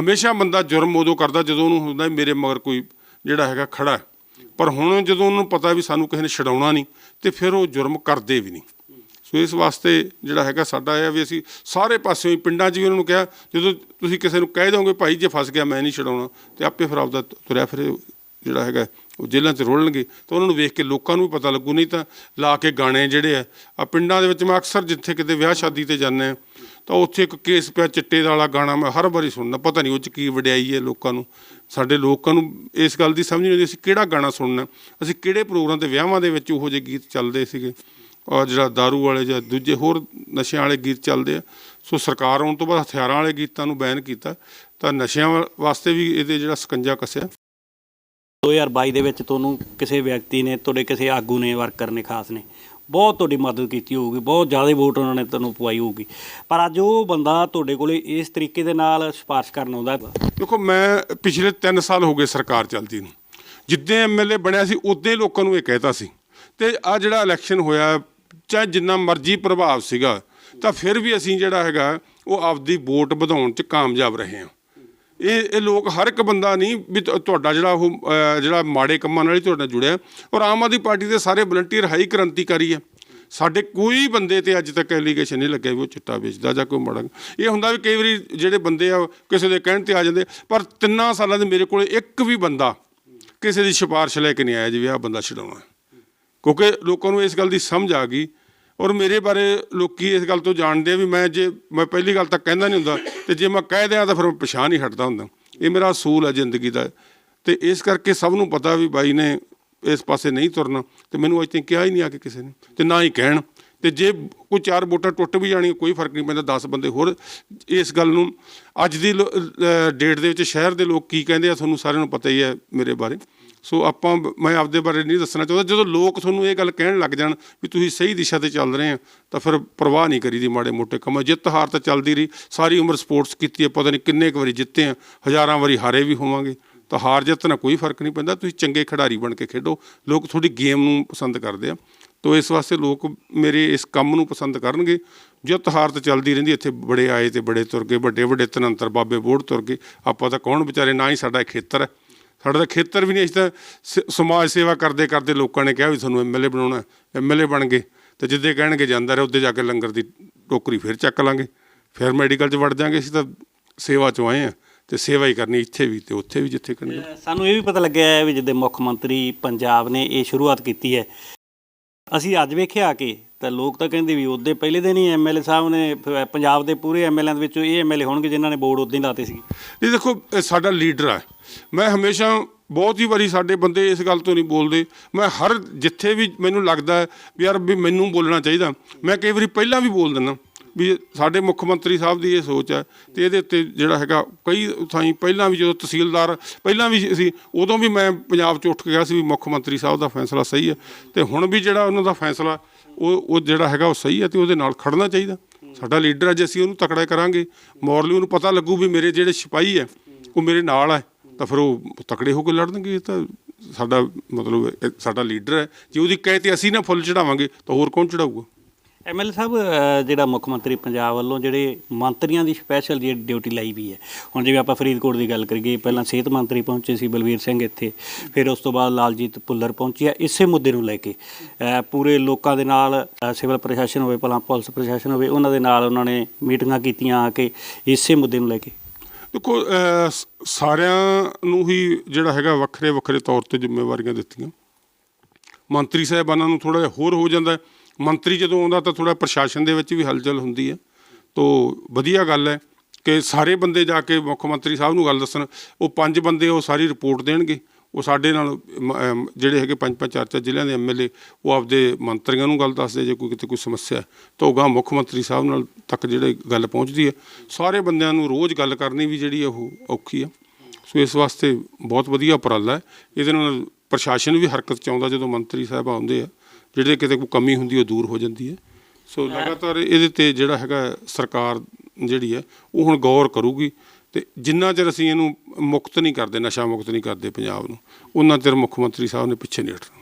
ਹਮੇਸ਼ਾ ਬੰਦਾ ਜੁਰਮ ਉਦੋਂ ਕਰਦਾ ਜਦੋਂ ਉਹਨੂੰ ਹੁੰਦਾ ਮੇਰੇ ਮਗਰ ਕੋਈ ਜਿਹੜਾ ਹੈਗਾ ਖੜਾ ਹੈ। ਪਰ ਹੁਣ ਜਦੋਂ ਉਹਨੂੰ ਪਤਾ ਵੀ ਸਾਨੂੰ ਕਿਸੇ ਨੇ ਛਡਾਉਣਾ ਨਹੀਂ, ਤੇ ਫਿਰ ਉਹ ਜੁਰਮ ਕਰਦੇ ਵੀ ਨਹੀਂ। ਸੋ ਇਸ ਵਾਸਤੇ ਜਿਹੜਾ ਹੈਗਾ ਸਾਡਾ ਇਹ ਆ ਵੀ ਅਸੀਂ ਸਾਰੇ ਪਾਸਿਓਂ ਹੀ ਪਿੰਡਾਂ 'ਚ ਵੀ ਉਹਨਾਂ ਨੂੰ ਕਿਹਾ, ਜਦੋਂ ਤੁਸੀਂ ਕਿਸੇ ਨੂੰ ਕਹਿ ਦੋਗੇ ਭਾਈ ਜੇ ਫਸ ਗਿਆ, ਮੈਂ ਨਹੀਂ ਛਡਾਉਣਾ, ਤੇ ਆਪੇ ਫਿਰ ਆਪਦਾ ਤੁਰਿਆ ਫਿਰ ਜਿਹੜਾ ਹੈਗਾ, ਉਹ ਜੇਲ੍ਹਾਂ 'ਚ ਰੋਲਣਗੇ। ਤਾਂ ਉਹਨਾਂ ਨੂੰ ਵੇਖ ਕੇ ਲੋਕਾਂ ਨੂੰ ਵੀ ਪਤਾ ਲੱਗੂ, ਨਹੀਂ ਤਾਂ ਲਾ ਕੇ ਗਾਣੇ ਜਿਹੜੇ ਆ ਆ ਪਿੰਡਾਂ ਦੇ ਵਿੱਚ ਮੈਂ ਅਕਸਰ ਜਿੱਥੇ ਕਿਤੇ ਵਿਆਹ ਸ਼ਾਦੀ ਤੇ ਜਾਂਦੇ ਆ ਤਾਂ ਉੱਥੇ ਇੱਕ ਕੇਸ ਪਿਆ ਚਿੱਟੇ ਦਾ ਵਾਲਾ ਗਾਣਾ, ਮੈਂ ਹਰ ਵਾਰੀ ਸੁਣਨਾ, ਪਤਾ ਨਹੀਂ ਉਹ ਚ ਕੀ ਵਡਿਆਈ ਹੈ ਲੋਕਾਂ ਨੂੰ। ਸਾਡੇ ਲੋਕਾਂ ਨੂੰ ਇਸ ਗੱਲ ਦੀ ਸਮਝ ਨਹੀਂ ਆਉਂਦੀ, ਅਸੀਂ ਕਿਹੜਾ ਗਾਣਾ ਸੁਣਨਾ? ਅਸੀਂ ਕਿਹੜੇ ਪ੍ਰੋਗਰਾਮ ਤੇ ਵਿਆਹਾਂ ਦੇ ਵਿੱਚ ਉਹੋ ਜਿਹੇ ਗੀਤ ਚੱਲਦੇ ਸੀਗੇ? ਔਰ ਜਿਹੜਾ दारू ਵਾਲੇ ਜਾਂ ਦੂਜੇ ਹੋਰ ਨਸ਼ਿਆਂ ਵਾਲੇ ਗੀਤ ਚੱਲਦੇ ਆ। ਸੋ ਸਰਕਾਰ ਆਉਣ ਤੋਂ ਬਾਅਦ ਹਥਿਆਰਾਂ ਵਾਲੇ ਗੀਤਾਂ ਨੂੰ ਬੈਨ ਕੀਤਾ, ਤਾਂ ਨਸ਼ਿਆਂ ਵਾਸਤੇ ਵੀ ਇਹਦੇ ਜਿਹੜਾ ਸਕੰਜਾ ਕੱਸਿਆ। 2022 ਦੇ ਵਿੱਚ ਤੁਹਾਨੂੰ ਕਿਸੇ ਵਿਅਕਤੀ ਨੇ, ਤੁਹਾਡੇ ਕਿਸੇ ਆਗੂ ਨੇ, ਵਰਕਰ ਨੇ, ਖਾਸ ਨੇ ਬਹੁਤ ਤੁਹਾਡੀ ਮਦਦ ਕੀਤੀ ਹੋਊਗੀ, ਬਹੁਤ ਜ਼ਿਆਦਾ ਵੋਟ ਉਹਨਾਂ ਨੇ ਤੁਹਾਨੂੰ ਪਵਾਈ ਹੋਊਗੀ। ਪਰ ਅੱਜ ਉਹ ਬੰਦਾ ਤੁਹਾਡੇ ਕੋਲੇ ਇਸ ਤਰੀਕੇ ਦੇ ਨਾਲ ਸਿਫਾਰਿਸ਼ ਕਰਨ ਆਉਂਦਾ ਦੇਖੋ, ਮੈਂ ਪਿਛਲੇ 3 ਸਾਲ ਹੋ ਗਏ ਸਰਕਾਰ ਚੱਲਦੀ ਨੂੰ। ਜਿੱਦਾਂ ਐਮਐਲਏ ਬਣਿਆ ਸੀ, ਉਦੋਂ ਲੋਕਾਂ ਨੂੰ ਇਹ ਕਹਿਤਾ ਸੀ। ਤੇ ਆ ਜਿਹੜਾ ਇਲੈਕਸ਼ਨ ਹੋਇਆ, ਚਾਹੇ ਜਿੰਨਾ ਮਰਜ਼ੀ ਪ੍ਰਭਾਵ ਸੀਗਾ, ਤਾਂ ਫਿਰ ਵੀ ਅਸੀਂ ਜਿਹੜਾ ਹੈਗਾ, ਉਹ ਆਪਦੀ ਵੋਟ ਵਧਾਉਣ 'ਚ ਕਾਮਯਾਬ ਰਹੇ ਹਾਂ। ਇਹ ਇਹ ਲੋਕ ਹਰ ਇੱਕ ਬੰਦਾ ਨਹੀਂ ਵੀ ਤੁ- ਤੁਹਾਡਾ ਜਿਹੜਾ ਉਹ ਅਹ, ਜਿਹੜਾ ਮਾੜੇ ਕੰਮਾਂ ਨਾਲ ਹੀ ਤੁਹਾਡੇ ਨਾਲ ਜੁੜਿਆ। ਔਰ ਆਮ ਆਦਮੀ ਪਾਰਟੀ ਦੇ ਸਾਰੇ ਵਲੰਟੀਅਰ ਹਾਈ ਕ੍ਰਾਂਤੀਕਾਰੀ ਆ। ਸਾਡੇ ਕੋਈ ਬੰਦੇ ਤੇ ਅੱਜ ਤੱਕ ਐਲੀਗੇਸ਼ਨ ਨਹੀਂ ਲੱਗਿਆ ਵੀ ਉਹ ਚਿੱਟਾ ਵੇਚਦਾ ਜਾਂ ਕੋਈ ਮਾੜਾ ਇਹ ਹੁੰਦਾ ਵੀ ਕਈ ਵਾਰੀ ਜਿਹੜੇ ਬੰਦੇ ਆ ਉਹ ਕਿਸੇ ਦੇ ਕਹਿਣ ਤੇ ਆ ਜਾਂਦੇ ਪਰ ਤਿੰਨਾਂ ਸਾਲਾਂ ਦੇ ਮੇਰੇ ਕੋਲ ਇੱਕ ਵੀ ਬੰਦਾ ਕਿਸੇ ਦੀ ਸਿਫਾਰਿਸ਼ ਲੈ ਕੇ ਨਹੀਂ ਆਇਆ ਜੀ ਵੀ ਆਹ ਬੰਦਾ ਛਡਾਉਣਾ। ਕਿਉਂਕਿ ਲੋਕਾਂ ਨੂੰ ਇਸ ਗੱਲ ਦੀ ਸਮਝ ਆ ਗਈ ਔਰ ਮੇਰੇ ਬਾਰੇ ਲੋਕੀ ਇਸ ਗੱਲ ਤੋਂ ਜਾਣਦੇ ਆ ਵੀ ਮੈਂ ਜੇ ਮੈਂ ਪਹਿਲੀ ਗੱਲ ਤਾਂ ਕਹਿੰਦਾ ਨਹੀਂ ਹੁੰਦਾ ਤੇ ਜੇ ਮੈਂ ਕਹਿ ਦਿਆਂ ਤਾਂ ਫਿਰ ਮੈਂ ਪਛਾਣ ਹੀ ਹਟਦਾ ਹੁੰਦਾ। ਇਹ ਮੇਰਾ ਅਸੂਲ ਹੈ ਜ਼ਿੰਦਗੀ ਦਾ। ਤੇ ਇਸ ਕਰਕੇ ਸਭ ਨੂੰ ਪਤਾ ਵੀ ਬਾਈ ਨੇ ਇਸ ਪਾਸੇ ਨਹੀਂ ਤੁਰਨਾ ਤੇ ਮੈਨੂੰ ਅੱਜ ਤੱਕ ਕਿਹਾ ਹੀ ਨਹੀਂ ਆ ਕੇ ਕਿਸੇ ਨੇ ਤੇ ਨਾ ਹੀ ਕਹਿਣ। ਤੇ ਜੇ ਕੋਈ ਚਾਰ ਵੋਟਾਂ ਟੁੱਟ ਵੀ ਜਾਣੀ ਕੋਈ ਫ਼ਰਕ ਨਹੀਂ ਪੈਂਦਾ 10 ਬੰਦੇ ਹੋਰ ਇਸ ਗੱਲ ਨੂੰ ਅੱਜ ਦੀ ਡੇਟ ਦੇ ਵਿੱਚ ਸ਼ਹਿਰ ਦੇ ਲੋਕ ਕੀ ਕਹਿੰਦੇ ਆ, ਤੁਹਾਨੂੰ ਸਾਰਿਆਂ ਨੂੰ ਪਤਾ ਹੀ ਹੈ ਮੇਰੇ ਬਾਰੇ। ਸੋ ਆਪਾਂ ਮੈਂ ਆਪਦੇ ਬਾਰੇ ਨਹੀਂ ਦੱਸਣਾ ਚਾਹੁੰਦਾ। ਜਦੋਂ ਲੋਕ ਤੁਹਾਨੂੰ ਇਹ ਗੱਲ ਕਹਿਣ ਲੱਗ ਜਾਣ ਵੀ ਤੁਸੀਂ ਸਹੀ ਦਿਸ਼ਾ ਤੇ ਚੱਲ ਰਹੇ ਆ, ਤਾਂ ਫਿਰ ਪਰਵਾਹ ਨਹੀਂ ਕਰੀਦੀ ਮਾੜੇ ਮੋਟੇ ਕੰਮਾਂ ਜਿੱਤ ਹਾਰ ਤਾਂ ਚੱਲਦੀ ਰਹੀ। ਸਾਰੀ ਉਮਰ ਸਪੋਰਟਸ ਕੀਤੀ ਹੈ, ਪਤਾ ਨਹੀਂ ਕਿੰਨੇ ਕੁ ਵਾਰੀ ਜਿੱਤੇ ਆ, ਹਜ਼ਾਰਾਂ ਵਾਰੀ ਹਾਰੇ ਵੀ ਹੋਵਾਂਗੇ। ਤਾਂ ਹਾਰ ਜਿੱਤ ਨਾਲ ਕੋਈ ਫ਼ਰਕ ਨਹੀਂ ਪੈਂਦਾ। ਤੁਸੀਂ ਚੰਗੇ ਖਿਡਾਰੀ ਬਣ ਕੇ ਖੇਡੋ। ਲੋਕ ਤੁਹਾਡੀ ਗੇਮ ਨੂੰ ਪਸੰਦ ਕਰਦੇ ਆ। ਤੋ ਇਸ ਵਾਸਤੇ ਲੋਕ ਮੇਰੇ ਇਸ ਕੰਮ ਨੂੰ ਪਸੰਦ ਕਰਨਗੇ। ਜਿੱਤ ਹਾਰ ਤਾਂ ਚੱਲਦੀ ਰਹਿੰਦੀ, ਇੱਥੇ ਬੜੇ ਆਏ ਤੇ ਬੜੇ ਤੁਰ ਗਏ। ਵੱਡੇ ਵੱਡੇ ਤਨੰਤਰ ਬਾਬੇ ਬੋੜ ਤੁਰ ਗਏ। ਆਪਾਂ ਤਾਂ ਕੌਣ ਵਿਚਾਰੇ? ਨਾ ਹੀ ਸਾਡਾ ਇਹ ਖੇਤਰ ਹੈ। ਸਾਡਾ ਤਾਂ ਖੇਤਰ ਵੀ ਨਹੀਂ, ਅਸੀਂ ਤਾਂ ਸ- ਸਮਾਜ ਸੇਵਾ ਕਰਦੇ ਕਰਦੇ ਲੋਕਾਂ ਨੇ ਕਿਹਾ ਵੀ ਤੁਹਾਨੂੰ ਐਮਐਲਏ ਬਣਾਉਣਾ ਐਮਐਲਏ ਬਣ ਗਏ। ਤੇ ਜਿੱਦੇ ਕਹਿਣਗੇ ਜਾਂਦਾ ਰਹੇ, ਉੱਦੇ ਜਾ ਕੇ ਲੰਗਰ ਦੀ ਟੋਕਰੀ ਫਿਰ ਚੱਕ ਲਾਂਗੇ। ਫਿਰ ਮੈਡੀਕਲ 'ਚ ਵੜ ਜਾਾਂਗੇ, ਅਸੀਂ ਤਾਂ ਸੇਵਾ 'ਚੋਂ ਆਏ ਆ ਤੇ ਸੇਵਾ ਹੀ ਕਰਨੀ ਇੱਥੇ ਵੀ ਤੇ ਉੱਥੇ ਵੀ ਜਿੱਥੇ ਕਰਨੀ। ਸਾਨੂੰ ਇਹ ਵੀ ਪਤਾ ਲੱਗਿਆ ਹੈ ਵੀ ਜਿੱਦੇ ਮੁੱਖ ਮੰਤਰੀ ਪੰਜਾਬ ਨੇ ਇਹ ਸ਼ੁਰੂਆਤ ਕੀਤੀ ਹੈ। ਅਸੀਂ ਅੱਜ ਵੇਖਿਆ ਕਿ ਤਾਂ ਲੋਕ ਤਾਂ ਕਹਿੰਦੇ ਵੀ ਉਹਦੇ ਪਹਿਲੇ ਦਿਨ ਹੀ ਐਮਐਲਏ ਸਾਹਿਬ ਨੇ ਪੰਜਾਬ ਦੇ ਪੂਰੇ ਐਮਐਲਏਆਂ ਦੇ ਵਿੱਚੋਂ ਇਹ ਐਮਐਲਏ ਹੋਣਗੇ ਜਿਨ੍ਹਾਂ ਨੇ ਬੋਰਡ ਉਦੋਂ ਹੀ ਲਾਤੇ ਸੀ ਇਹ ਦੇਖੋ, ਇਹ ਸਾਡਾ ਲੀਡਰ ਹੈ ਮੈਂ ਹਮੇਸ਼ਾ ਬਹੁਤ ਹੀ ਵਾਰੀ ਸਾਡੇ ਬੰਦੇ ਇਸ ਗੱਲ ਤੋਂ ਨਹੀਂ ਬੋਲਦੇ। ਮੈਂ ਹਰ ਜਿੱਥੇ ਵੀ ਮੈਨੂੰ ਲੱਗਦਾ ਵੀ ਯਾਰ ਵੀ ਮੈਨੂੰ ਬੋਲਣਾ ਚਾਹੀਦਾ। ਮੈਂ ਕਈ ਵਾਰੀ ਪਹਿਲਾਂ ਵੀ ਬੋਲ ਦਿੰਦਾ। ਵੀ ਸਾਡੇ ਮੁੱਖ ਮੰਤਰੀ ਸਾਹਿਬ ਦੀ ਇਹ ਸੋਚ ਹੈ ਤੇ ਇਹਦੇ ਉੱਤੇ ਜਿਹੜਾ ਹੈਗਾ ਕਈ ਥਾਈਂ ਪਹਿਲਾਂ ਵੀ ਜਦੋਂ ਤਹਿਸੀਲਦਾਰ, ਪਹਿਲਾਂ ਵੀ ਸੀ ਉਦੋਂ ਵੀ ਮੈਂ ਪੰਜਾਬ 'ਚ ਉੱਠ ਕੇ ਗਿਆ ਸੀ ਵੀ ਮੁੱਖ ਮੰਤਰੀ ਸਾਹਿਬ ਦਾ ਫੈਸਲਾ ਸਹੀ ਹੈ ਤੇ ਹੁਣ ਵੀ ਜਿਹੜਾ ਉਹਨਾਂ ਦਾ ਫੈਸਲਾ, ਉਹ ਉਹ ਜਿਹੜਾ ਹੈਗਾ ਉਹ ਸਹੀ ਹੈ ਤੇ ਉਹਦੇ ਨਾਲ ਖੜਨਾ ਚਾਹੀਦਾ। ਸਾਡਾ ਲੀਡਰ ਹੈ ਜੇ ਅਸੀਂ ਉਹਨੂੰ ਤਕੜਾ ਕਰਾਂਗੇ, ਮੋਰਲੀ ਉਹਨੂੰ ਪਤਾ ਲੱਗੂ ਵੀ ਮੇਰੇ ਜਿਹੜੇ ਸਿਪਾਹੀ ਹੈ, ਉਹ ਮੇਰੇ ਨਾਲ ਹੈ, ਤਾਂ ਫਿਰ ਉਹ ਤਕੜੇ ਹੋ ਕੇ ਲੜਨਗੇ, ਇਹ ਤਾਂ ਸਾਡਾ ਮਤਲਬ ਸਾਡਾ ਲੀਡਰ ਹੈ। ਜੇ ਉਹਦੀ ਕਹੇ ਤੇ ਅਸੀਂ ਨਾ ਫੁੱਲ ਚੜਾਵਾਂਗੇ ਤਾਂ ਹੋਰ ਕੌਣ ਚੜਾਊਗਾ ਐਮਐਲਏ ਸਾਹਿਬ ਜਿਹੜਾ ਮੁੱਖ ਮੰਤਰੀ ਪੰਜਾਬ ਵੱਲੋਂ ਜਿਹੜੇ ਮੰਤਰੀਆਂ ਦੀ ਸਪੈਸ਼ਲ ਜਿਹੜੀ ਡਿਊਟੀ ਲਾਈ ਵੀ ਹੈ, ਹੁਣ ਜਿਵੇਂ ਆਪਾਂ ਫਰੀਦਕੋਟ ਦੀ ਗੱਲ ਕਰੀਏ, ਪਹਿਲਾਂ ਸਿਹਤ ਮੰਤਰੀ ਪਹੁੰਚੇ ਸੀ ਬਲਵੀਰ ਸਿੰਘ ਇੱਥੇ, ਫਿਰ ਉਸ ਤੋਂ ਬਾਅਦ ਲਾਲਜੀਤ ਭੁੱਲਰ ਪਹੁੰਚਿਆ ਇਸੇ ਮੁੱਦੇ ਨੂੰ ਲੈ ਕੇ। ਪੂਰੇ ਲੋਕਾਂ ਦੇ ਨਾਲ ਸਿਵਲ ਪ੍ਰਸ਼ਾਸਨ ਹੋਵੇ, ਭਲਾ ਪੁਲਿਸ ਪ੍ਰਸ਼ਾਸਨ ਹੋਵੇ, ਉਹਨਾਂ ਦੇ ਨਾਲ ਉਹਨਾਂ ਨੇ ਮੀਟਿੰਗਾਂ ਕੀਤੀਆਂ ਆ ਕੇ, ਇਸੇ ਮੁੱਦੇ ਨੂੰ ਲੈ ਕੇ। ਦੇਖੋ ਸਾਰਿਆਂ ਨੂੰ ਹੀ ਜਿਹੜਾ ਹੈਗਾ ਵੱਖਰੇ ਵੱਖਰੇ ਤੌਰ ਤੇ ਜ਼ਿੰਮੇਵਾਰੀਆਂ ਦਿੱਤੀਆਂ। ਮੰਤਰੀ ਸਾਹਿਬਾਨਾਂ ਨੂੰ ਥੋੜਾ ਜਿਹਾ ਹੋਰ ਹੋ ਜਾਂਦਾ ਹੈ। ਮੰਤਰੀ ਜਦੋਂ ਆਉਂਦਾ ਤਾਂ ਥੋੜਾ ਪ੍ਰਸ਼ਾਸਨ ਦੇ ਵਿੱਚ ਵੀ ਹਲਚਲ ਹੁੰਦੀ ਹੈ। ਤੋ ਵਧੀਆ ਗੱਲ ਹੈ ਕਿ ਸਾਰੇ ਬੰਦੇ ਜਾ ਕੇ ਮੁੱਖ ਮੰਤਰੀ ਸਾਹਿਬ ਨੂੰ ਗੱਲ ਦੱਸਣ, ਉਹ ਪੰਜ ਬੰਦੇ ਉਹ ਸਾਰੀ ਰਿਪੋਰਟ ਦੇਣਗੇ। ਉਹ ਸਾਡੇ ਨਾਲ ਮ- ਅਮ, ਜਿਹੜੇ ਹੈਗੇ ਪੰਜ ਪੰਜ ਚਾਰ ਚਾਰ ਜ਼ਿਲ੍ਹਿਆਂ ਦੇ ਐਮਐਲਏ ਉਹ ਆਪਦੇ ਮੰਤਰੀਆਂ ਨੂੰ ਗੱਲ ਦੱਸਦੇ ਜੇ ਕੋਈ ਕਿਤੇ ਕੋਈ ਸਮੱਸਿਆ ਤਾਂ ਉਹ ਗਾਂ ਮੁੱਖ ਮੰਤਰੀ ਸਾਹਿਬ ਨਾਲ ਤੱਕ ਜਿਹੜੇ ਗੱਲ ਪਹੁੰਚਦੀ ਹੈ। ਸਾਰੇ ਬੰਦਿਆਂ ਨੂੰ ਰੋਜ਼ ਗੱਲ ਕਰਨੀ ਵੀ ਜਿਹੜੀ ਹੈ ਉਹ ਔਖੀ ਆ ਸੋ ਇਸ ਵਾਸਤੇ ਬਹੁਤ ਵਧੀਆ ਉਪਰਾਲਾ ਹੈ। ਇਹਦੇ ਨਾਲ ਪ੍ਰਸ਼ਾਸਨ ਵੀ ਹਰਕਤ ਚ ਆਉਂਦਾ ਜਦੋਂ ਮੰਤਰੀ ਸਾਹਿਬ ਆਉਂਦੇ ਆ। ਜਿਹੜੇ ਕਿਤੇ ਕੋਈ ਕਮੀ ਹੁੰਦੀ ਉਹ ਦੂਰ ਹੋ ਜਾਂਦੀ ਹੈ। ਸੋ ਲਗਾਤਾਰ ਇਹਦੇ ਤੇ ਜਿਹੜਾ ਹੈਗਾ ਸਰਕਾਰ ਜਿਹੜੀ ਹੈ ਉਹ ਹੁਣ ਗੌਰ ਕਰੂਗੀ ਤੇ ਜਿੰਨਾ ਚਿਰ ਅਸੀਂ ਇਹਨੂੰ ਮੁਕਤ ਨਹੀਂ ਕਰਦੇ ਨਸ਼ਾ ਮੁਕਤ ਨਹੀਂ ਕਰਦੇ ਪੰਜਾਬ ਨੂੰ ਉਹਨਾਂ ਚਿਰ ਮੁੱਖ ਮੰਤਰੀ ਸਾਹਿਬ ਨੇ ਪਿੱਛੇ ਨਹੀਂ ਹਟਣਾ।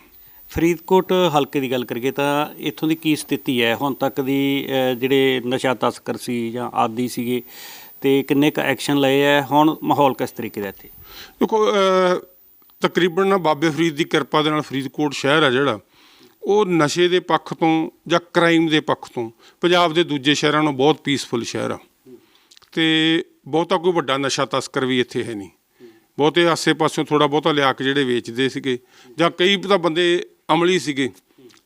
ਫਰੀਦਕੋਟ ਹਲਕੇ ਦੀ ਗੱਲ ਕਰੀਏ ਤਾਂ ਇੱਥੋਂ ਦੀ ਕੀ ਸਥਿਤੀ ਹੈ? ਹੁਣ ਤੱਕ ਦੀ ਜਿਹੜੇ ਨਸ਼ਾ ਤਸਕਰ ਸੀ ਜਾਂ ਆਦੀ ਸੀਗੇ ਤੇ ਕਿੰਨੇ ਕ ਐਕਸ਼ਨ ਲਏ ਹੈ? ਹੁਣ ਮਾਹੌਲ ਕਿਸ ਤਰੀਕੇ ਦਾ ਇੱਥੇ? ਦੇਖੋ ਤਕਰੀਬਨ ਨਾ ਬਾਬੇ ਫਰੀਦ ਦੀ ਕਿਰਪਾ ਦੇ ਨਾਲ ਫਰੀਦਕੋਟ ਸ਼ਹਿਰ ਹੈ ਜਿਹੜਾ ਉਹ ਨਸ਼ੇ ਦੇ ਪੱਖ ਤੋਂ ਜਾਂ ਕ੍ਰਾਈਮ ਦੇ ਪੱਖ ਤੋਂ, ਪੰਜਾਬ ਦੇ ਦੂਜੇ ਸ਼ਹਿਰਾਂ ਨਾਲੋਂ ਬਹੁਤ ਪੀਸਫੁਲ ਸ਼ਹਿਰ ਆ। ਤੇ ਬਹੁਤਾ ਕੋਈ ਵੱਡਾ ਨਸ਼ਾ ਤਸਕਰ ਵੀ ਇੱਥੇ ਹੈ ਨਹੀਂ। ਬਹੁਤੇ ਆਸੇ ਪਾਸਿਓਂ ਥੋੜਾ ਬਹੁਤਾ ਲਿਆ ਕੇ ਜਿਹੜੇ ਵੇਚਦੇ ਸੀਗੇ, ਜਾਂ ਕਈ ਤਾਂ ਬੰਦੇ ਅਮਲੀ ਸੀਗੇ,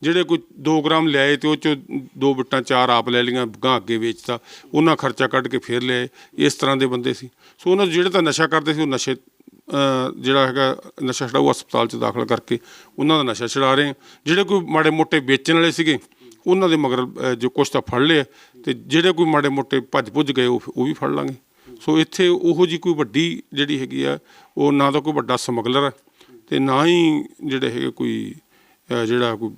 ਜਿਹੜੇ ਕੋਈ 2 ਗ੍ਰਾਮ ਲਿਆਏ ਤੇ ਉਹ ਚ ਦੋ ਬਿੱਟਾਂ ਚਾਰ ਆਪ ਲੈ ਲਈਆਂ ਗਾਂ ਅੱਗੇ ਵੇਚਤਾ, ਉਹਨਾਂ ਖਰਚਾ ਕੱਢ ਕੇ ਫੇਰ ਲਿਆਏ, ਇਸ ਤਰ੍ਹਾਂ ਦੇ ਬੰਦੇ ਸੀ। ਸੋ ਉਹਨਾਂ ਜਿਹੜੇ ਤਾਂ ਨਸ਼ਾ ਕਰਦੇ ਸੀ, ਉਹ ਨਸ਼ੇ ਜਿਹੜਾ ਹੈਗਾ ਨਸ਼ਾ ਛਡਾਊ ਹਸਪਤਾਲ ਚ ਦਾਖਲ ਕਰਕੇ ਉਹਨਾਂ ਦਾ ਨਸ਼ਾ ਛਡਾ ਰਹੇ ਜਿਹੜੇ ਕੋਈ ਮਾੜੇ ਮੋਟੇ ਵੇਚਣ ਵਾਲੇ ਸੀਗੇ, ਉਹਨਾਂ ਦੇ ਮਗਰ ਜੋ ਕੁਛ ਤਾਂ ਫੜ ਲਿਆ ਤੇ ਜਿਹੜੇ ਕੋਈ ਮਾੜੇ ਮੋਟੇ ਭੱਜ ਭੁੱਜ ਗਏ, ਉਹ ਵੀ ਫੜ ਲਾਂਗੇ ਸੋ ਇੱਥੇ ਉਹੋ ਜੀ ਕੋਈ ਵੱਡੀ ਜਿਹੜੀ ਹੈਗੀ ਆ, ਉਹ ਨਾ ਤਾਂ ਕੋਈ ਵੱਡਾ ਸਮਗਲਰ ਹੈ ਤੇ ਨਾ ਹੀ ਜਿਹੜੇ ਹੈਗੇ ਕੋਈ ਜਿਹੜਾ ਕੋਈ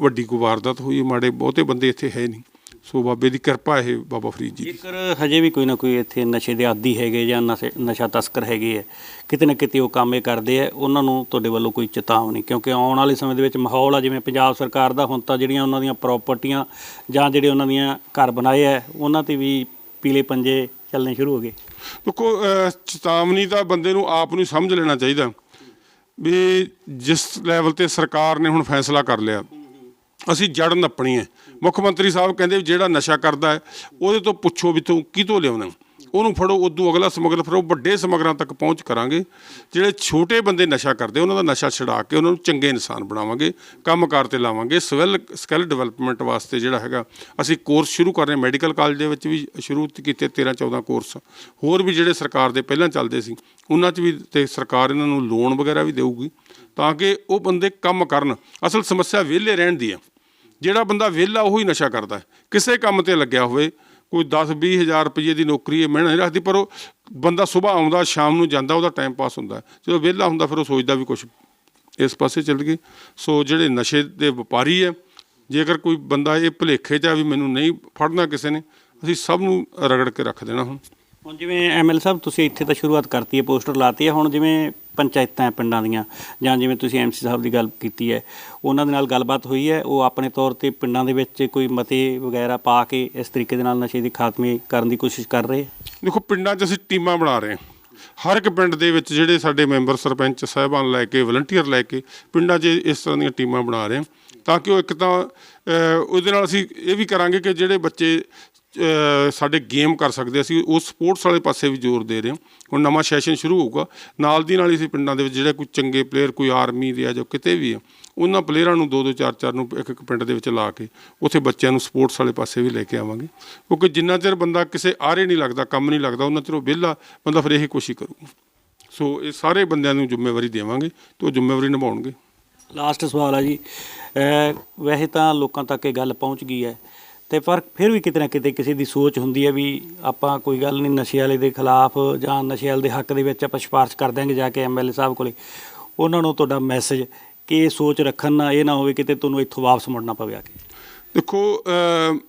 ਵੱਡੀ ਕੋਈ ਵਾਰਦਾਤ ਹੋਈ ਹੈ। ਮਾੜੇ ਬਹੁਤੇ ਬੰਦੇ ਇੱਥੇ ਹੈ ਨਹੀਂ ਸੋ ਬਾਬੇ ਦੀ ਕਿਰਪਾ ਇਹ ਬਾਬਾ ਫਰੀਦ ਜੀ ਦੀ। ਜੇਕਰ ਹਜੇ ਵੀ ਕੋਈ ਨਾ ਕੋਈ ਇੱਥੇ ਨਸ਼ੇ ਦੇ ਆਦੀ ਹੈਗੇ ਜਾਂ ਨਸ਼ੇ ਤਸਕਰ ਹੈਗੇ ਹੈ ਕਿਤੇ ਨਾ ਕਿਤੇ ਉਹ ਕੰਮ ਕਰਦੇ ਆ ਉਹਨਾਂ ਨੂੰ ਤੁਹਾਡੇ ਵੱਲੋਂ ਕੋਈ ਚੇਤਾਵਨੀ? ਕਿਉਂਕਿ ਆਉਣ ਵਾਲੇ ਸਮੇਂ ਦੇ ਵਿੱਚ ਮਾਹੌਲ ਆ ਜਿਵੇਂ ਪੰਜਾਬ ਸਰਕਾਰ ਦਾ ਹੁਣ ਤਾਂ ਜਿਹੜੀਆਂ ਉਹਨਾਂ ਦੀਆਂ ਪ੍ਰਾਪਰਟੀਆਂ ਜਾਂ ਜਿਹੜੇ ਉਹਨਾਂ ਦੀਆਂ ਘਰ ਬਣਾਏ ਆ ਉਹਨਾਂ ਤੇ ਵੀ ਪੀਲੇ ਪੰਜੇ ਚੱਲਣੇ ਸ਼ੁਰੂ ਹੋ ਗਏ। ਦੇਖੋ ਚੇਤਾਵਨੀ ਤਾਂ ਬੰਦੇ ਨੂੰ ਆਪ ਨੂੰ ਸਮਝ ਲੈਣਾ ਚਾਹੀਦਾ। ਵੀ ਜਿਸ ਲੈਵਲ ਤੇ ਸਰਕਾਰ ਨੇ ਹੁਣ ਫੈਸਲਾ ਕਰ ਲਿਆ ਅਸੀਂ ਜੜ ਨੱਪਣੀ ਹੈ। ਮੁੱਖ ਮੰਤਰੀ ਸਾਹਿਬ ਕਹਿੰਦੇ ਵੀ ਜਿਹੜਾ ਨਸ਼ਾ ਕਰਦਾ ਹੈ, ਉਹਦੇ ਤੋਂ ਪੁੱਛੋ ਵੀ ਤੂੰ ਕਿਤੋਂ ਲਿਆਉਣਾ ਉਹਨੂੰ ਫੜੋ, ਉਦੋਂ ਅਗਲਾ ਸਮਗਲਰ ਫਿਰ ਉਹ ਵੱਡੇ ਸਮਗਲਰਾਂ ਤੱਕ ਪਹੁੰਚ ਕਰਾਂਗੇ। ਜਿਹੜੇ ਛੋਟੇ ਬੰਦੇ ਨਸ਼ਾ ਕਰਦੇ, ਉਹਨਾਂ ਦਾ ਨਸ਼ਾ ਛਡਾ ਕੇ ਉਹਨਾਂ ਨੂੰ ਚੰਗੇ ਇਨਸਾਨ ਬਣਾਵਾਂਗੇ, ਕੰਮਕਾਰ ਤੇ ਲਾਵਾਂਗੇ। ਸਵੈਲ, ਸਕਿੱਲ ਡਿਵੈਲਪਮੈਂਟ ਵਾਸਤੇ ਜਿਹੜਾ ਹੈਗਾ, ਅਸੀਂ ਕੋਰਸ ਸ਼ੁਰੂ ਕਰ ਰਹੇ ਮੈਡੀਕਲ ਕਾਲਜ ਦੇ ਵਿੱਚ ਵੀ ਸ਼ੁਰੂ ਕੀਤੇ 13 14 ਕੋਰਸ। ਹੋਰ ਵੀ ਜਿਹੜੇ ਸਰਕਾਰ ਦੇ ਪਹਿਲਾਂ ਚੱਲਦੇ ਸੀ, ਉਹਨਾਂ 'ਚ ਵੀ ਤੇ ਸਰਕਾਰ ਇਹਨਾਂ ਨੂੰ ਲੋਨ ਵਗੈਰਾ ਵੀ ਦੇਊਗੀ, ਤਾਂ ਕਿ ਉਹ ਬੰਦੇ ਕੰਮ ਕਰਨ। ਅਸਲ ਸਮੱਸਿਆ ਵਿਹਲੇ ਰਹਿਣ ਦੀ ਹੈ। ਜਿਹੜਾ ਬੰਦਾ ਵਿਹਲਾ ਉਹ ਹੀ ਨਸ਼ਾ ਕਰਦਾ ਹੈ। ਕਿਸੇ ਕੰਮ ਤੇ ਲੱਗਿਆ ਹੋਵੇ, ਕੋਈ 10 20 ਹਜ਼ਾਰ ਰੁਪਏ ਦੀ ਨੌਕਰੀ ਹੈ ਮਿਹਨਤ ਨਹੀਂ ਰੱਖਦੀ, ਪਰ ਉਹ ਬੰਦਾ ਸਵੇਰ ਆਉਂਦਾ, ਸ਼ਾਮ ਨੂੰ ਜਾਂਦਾ, ਉਹਦਾ ਟਾਈਮ ਪਾਸ ਹੁੰਦਾ ਹੈ। ਜਦੋਂ ਵਿਹਲਾ ਹੁੰਦਾ, ਫਿਰ ਉਹ ਸੋਚਦਾ ਵੀ ਕੁਝ ਇਸ ਪਾਸੇ ਚੱਲ ਗਏ ਸੋ ਜਿਹੜੇ ਨਸ਼ੇ ਦੇ ਵਪਾਰੀ ਹੈ, ਜੇਕਰ ਕੋਈ ਬੰਦਾ ਇਹ ਭੁਲੇਖੇ 'ਚ ਆ ਵੀ ਮੈਨੂੰ ਨਹੀਂ ਫੜਨਾ ਕਿਸੇ ਨੇ, ਅਸੀਂ ਸਭ ਨੂੰ ਰਗੜ ਕੇ ਰੱਖ ਦੇਣਾ ਹੁਣ। ਹੁਣ ਜਿਵੇਂ ਐਮਐਲ ਸਾਹਿਬ, ਤੁਸੀਂ ਇੱਥੇ ਤਾਂ ਸ਼ੁਰੂਆਤ ਕਰਤੀ ਹੈ, ਪੋਸਟਰ ਲਾਤੀ ਹੈ, ਹੁਣ ਜਿਵੇਂ ਪੰਚਾਇਤਾਂ ਹੈ, ਪਿੰਡਾਂ ਦੀਆਂ, ਜਾਂ ਜਿਵੇਂ ਤੁਸੀਂ ਐਮਸੀ ਸਾਹਿਬ ਦੀ ਗੱਲ ਕੀਤੀ ਹੈ, ਉਹਨਾਂ ਦੇ ਨਾਲ ਗੱਲਬਾਤ ਹੋਈ ਹੈ, ਉਹ ਆਪਣੇ ਤੌਰ ਤੇ ਪਿੰਡਾਂ ਦੇ ਵਿੱਚ ਕੋਈ ਮਤੇ ਵਗੈਰਾ ਪਾ ਕੇ ਇਸ ਤਰੀਕੇ ਦੇ ਨਾਲ ਨਸ਼ੇ ਦੀ ਖਾਤਮੇ ਕਰਨ ਦੀ ਕੋਸ਼ਿਸ਼ ਕਰ ਰਹੇ ਦੇਖੋ, ਪਿੰਡਾਂ 'ਚ ਅਸੀਂ ਟੀਮਾਂ ਬਣਾ ਰਹੇ ਹਾਂ। ਹਰ ਇੱਕ ਪਿੰਡ ਦੇ ਵਿੱਚ ਜਿਹੜੇ ਸਾਡੇ ਮੈਂਬਰ ਸਰਪੰਚ ਸਾਹਿਬਾਨ ਲੈ ਕੇ, ਵਲੰਟੀਅਰ ਲੈ ਕੇ, ਪਿੰਡਾਂ 'ਚ ਇਸ ਤਰ੍ਹਾਂ ਦੀਆਂ ਟੀਮਾਂ ਬਣਾ ਰਹੇ ਹਾਂ, ਤਾਂ ਕਿ ਉਹ ਇੱਕ ਤਾਂ ਉਹਦੇ ਨਾਲ ਅਸੀਂ ਇਹ ਵੀ ਕਰਾਂਗੇ ਕਿ ਜਿਹੜੇ ਬੱਚੇ ਸਾਡੇ ਗੇਮ ਕਰ ਸਕਦੇ ਅਸੀਂ ਉਹ ਸਪੋਰਟਸ ਵਾਲੇ ਪਾਸੇ ਵੀ ਜ਼ੋਰ ਦੇ ਰਹੇ ਹਾਂ। ਹੁਣ ਨਵਾਂ ਸੈਸ਼ਨ ਸ਼ੁਰੂ ਹੋਊਗਾ। ਨਾਲ ਦੀ ਨਾਲ ਹੀ ਅਸੀਂ ਪਿੰਡਾਂ ਦੇ ਵਿੱਚ ਜਿਹੜੇ ਕੋਈ ਚੰਗੇ ਪਲੇਅਰ ਕੋਈ ਆਰਮੀ ਦੇ ਆ ਜੋ ਕਿਤੇ ਵੀ ਆ, ਉਹਨਾਂ ਪਲੇਅਰਾਂ ਨੂੰ ਦੋ ਦੋ ਚਾਰ ਚਾਰ ਨੂੰ ਇੱਕ ਇੱਕ ਪਿੰਡ ਦੇ ਵਿੱਚ ਲਾ ਕੇ ਉੱਥੇ ਬੱਚਿਆਂ ਨੂੰ ਸਪੋਰਟਸ ਵਾਲੇ ਪਾਸੇ ਵੀ ਲੈ ਕੇ ਆਵਾਂਗੇ। ਕਿਉਂਕਿ ਜਿੰਨਾ ਚਿਰ ਬੰਦਾ ਕਿਸੇ ਆਰੇ ਨਹੀਂ ਲੱਗਦਾ, ਕੰਮ ਨਹੀਂ ਲੱਗਦਾ, ਉਹਨਾਂ ਚਿਰ ਉਹ ਵਿਹਲਾ ਬੰਦਾ ਫਿਰ ਇਹੀ ਕੋਸ਼ਿਸ਼ ਕਰੂਗਾ। ਸੋ ਇਹ ਸਾਰੇ ਬੰਦਿਆਂ ਨੂੰ ਜ਼ਿੰਮੇਵਾਰੀ ਦੇਵਾਂਗੇ ਤੇ ਉਹ ਜ਼ਿੰਮੇਵਾਰੀ ਨਿਭਾਉਣਗੇ। ਲਾਸਟ ਸਵਾਲ ਹੈ ਜੀ। ਵੈਸੇ ਤਾਂ ਲੋਕਾਂ ਤੱਕ ਇਹ ਗੱਲ ਪਹੁੰਚ ਗਈ ਹੈ ਤੇ ਪਰ ਫਿਰ ਵੀ ਕਿਤੇ ਨਾ ਕਿਤੇ ਕਿਸੇ ਦੀ ਸੋਚ ਹੁੰਦੀ ਹੈ ਵੀ ਆਪਾਂ ਕੋਈ ਗੱਲ ਨਹੀਂ, ਨਸ਼ੇ ਵਾਲੇ ਦੇ ਖਿਲਾਫ ਜਾਂ ਨਸ਼ੇ ਵਾਲੇ ਦੇ ਹੱਕ ਦੇ ਵਿੱਚ ਆਪਾਂ ਸਿਫਾਰਿਸ਼ ਕਰ ਦਿਆਂਗੇ ਜਾ ਕੇ ਐਮਐਲਏ ਸਾਹਿਬ ਕੋਲੇ। ਉਹਨਾਂ ਨੂੰ ਤੁਹਾਡਾ ਮੈਸੇਜ ਕਿ ਇਹ ਸੋਚ ਰੱਖਣ ਨਾ, ਇਹ ਨਾ ਹੋਵੇ ਕਿਤੇ ਤੁਹਾਨੂੰ ਇੱਥੋਂ ਵਾਪਸ ਮੁੜਨਾ ਪਵੇ ਆ ਕੇ। ਦੇਖੋ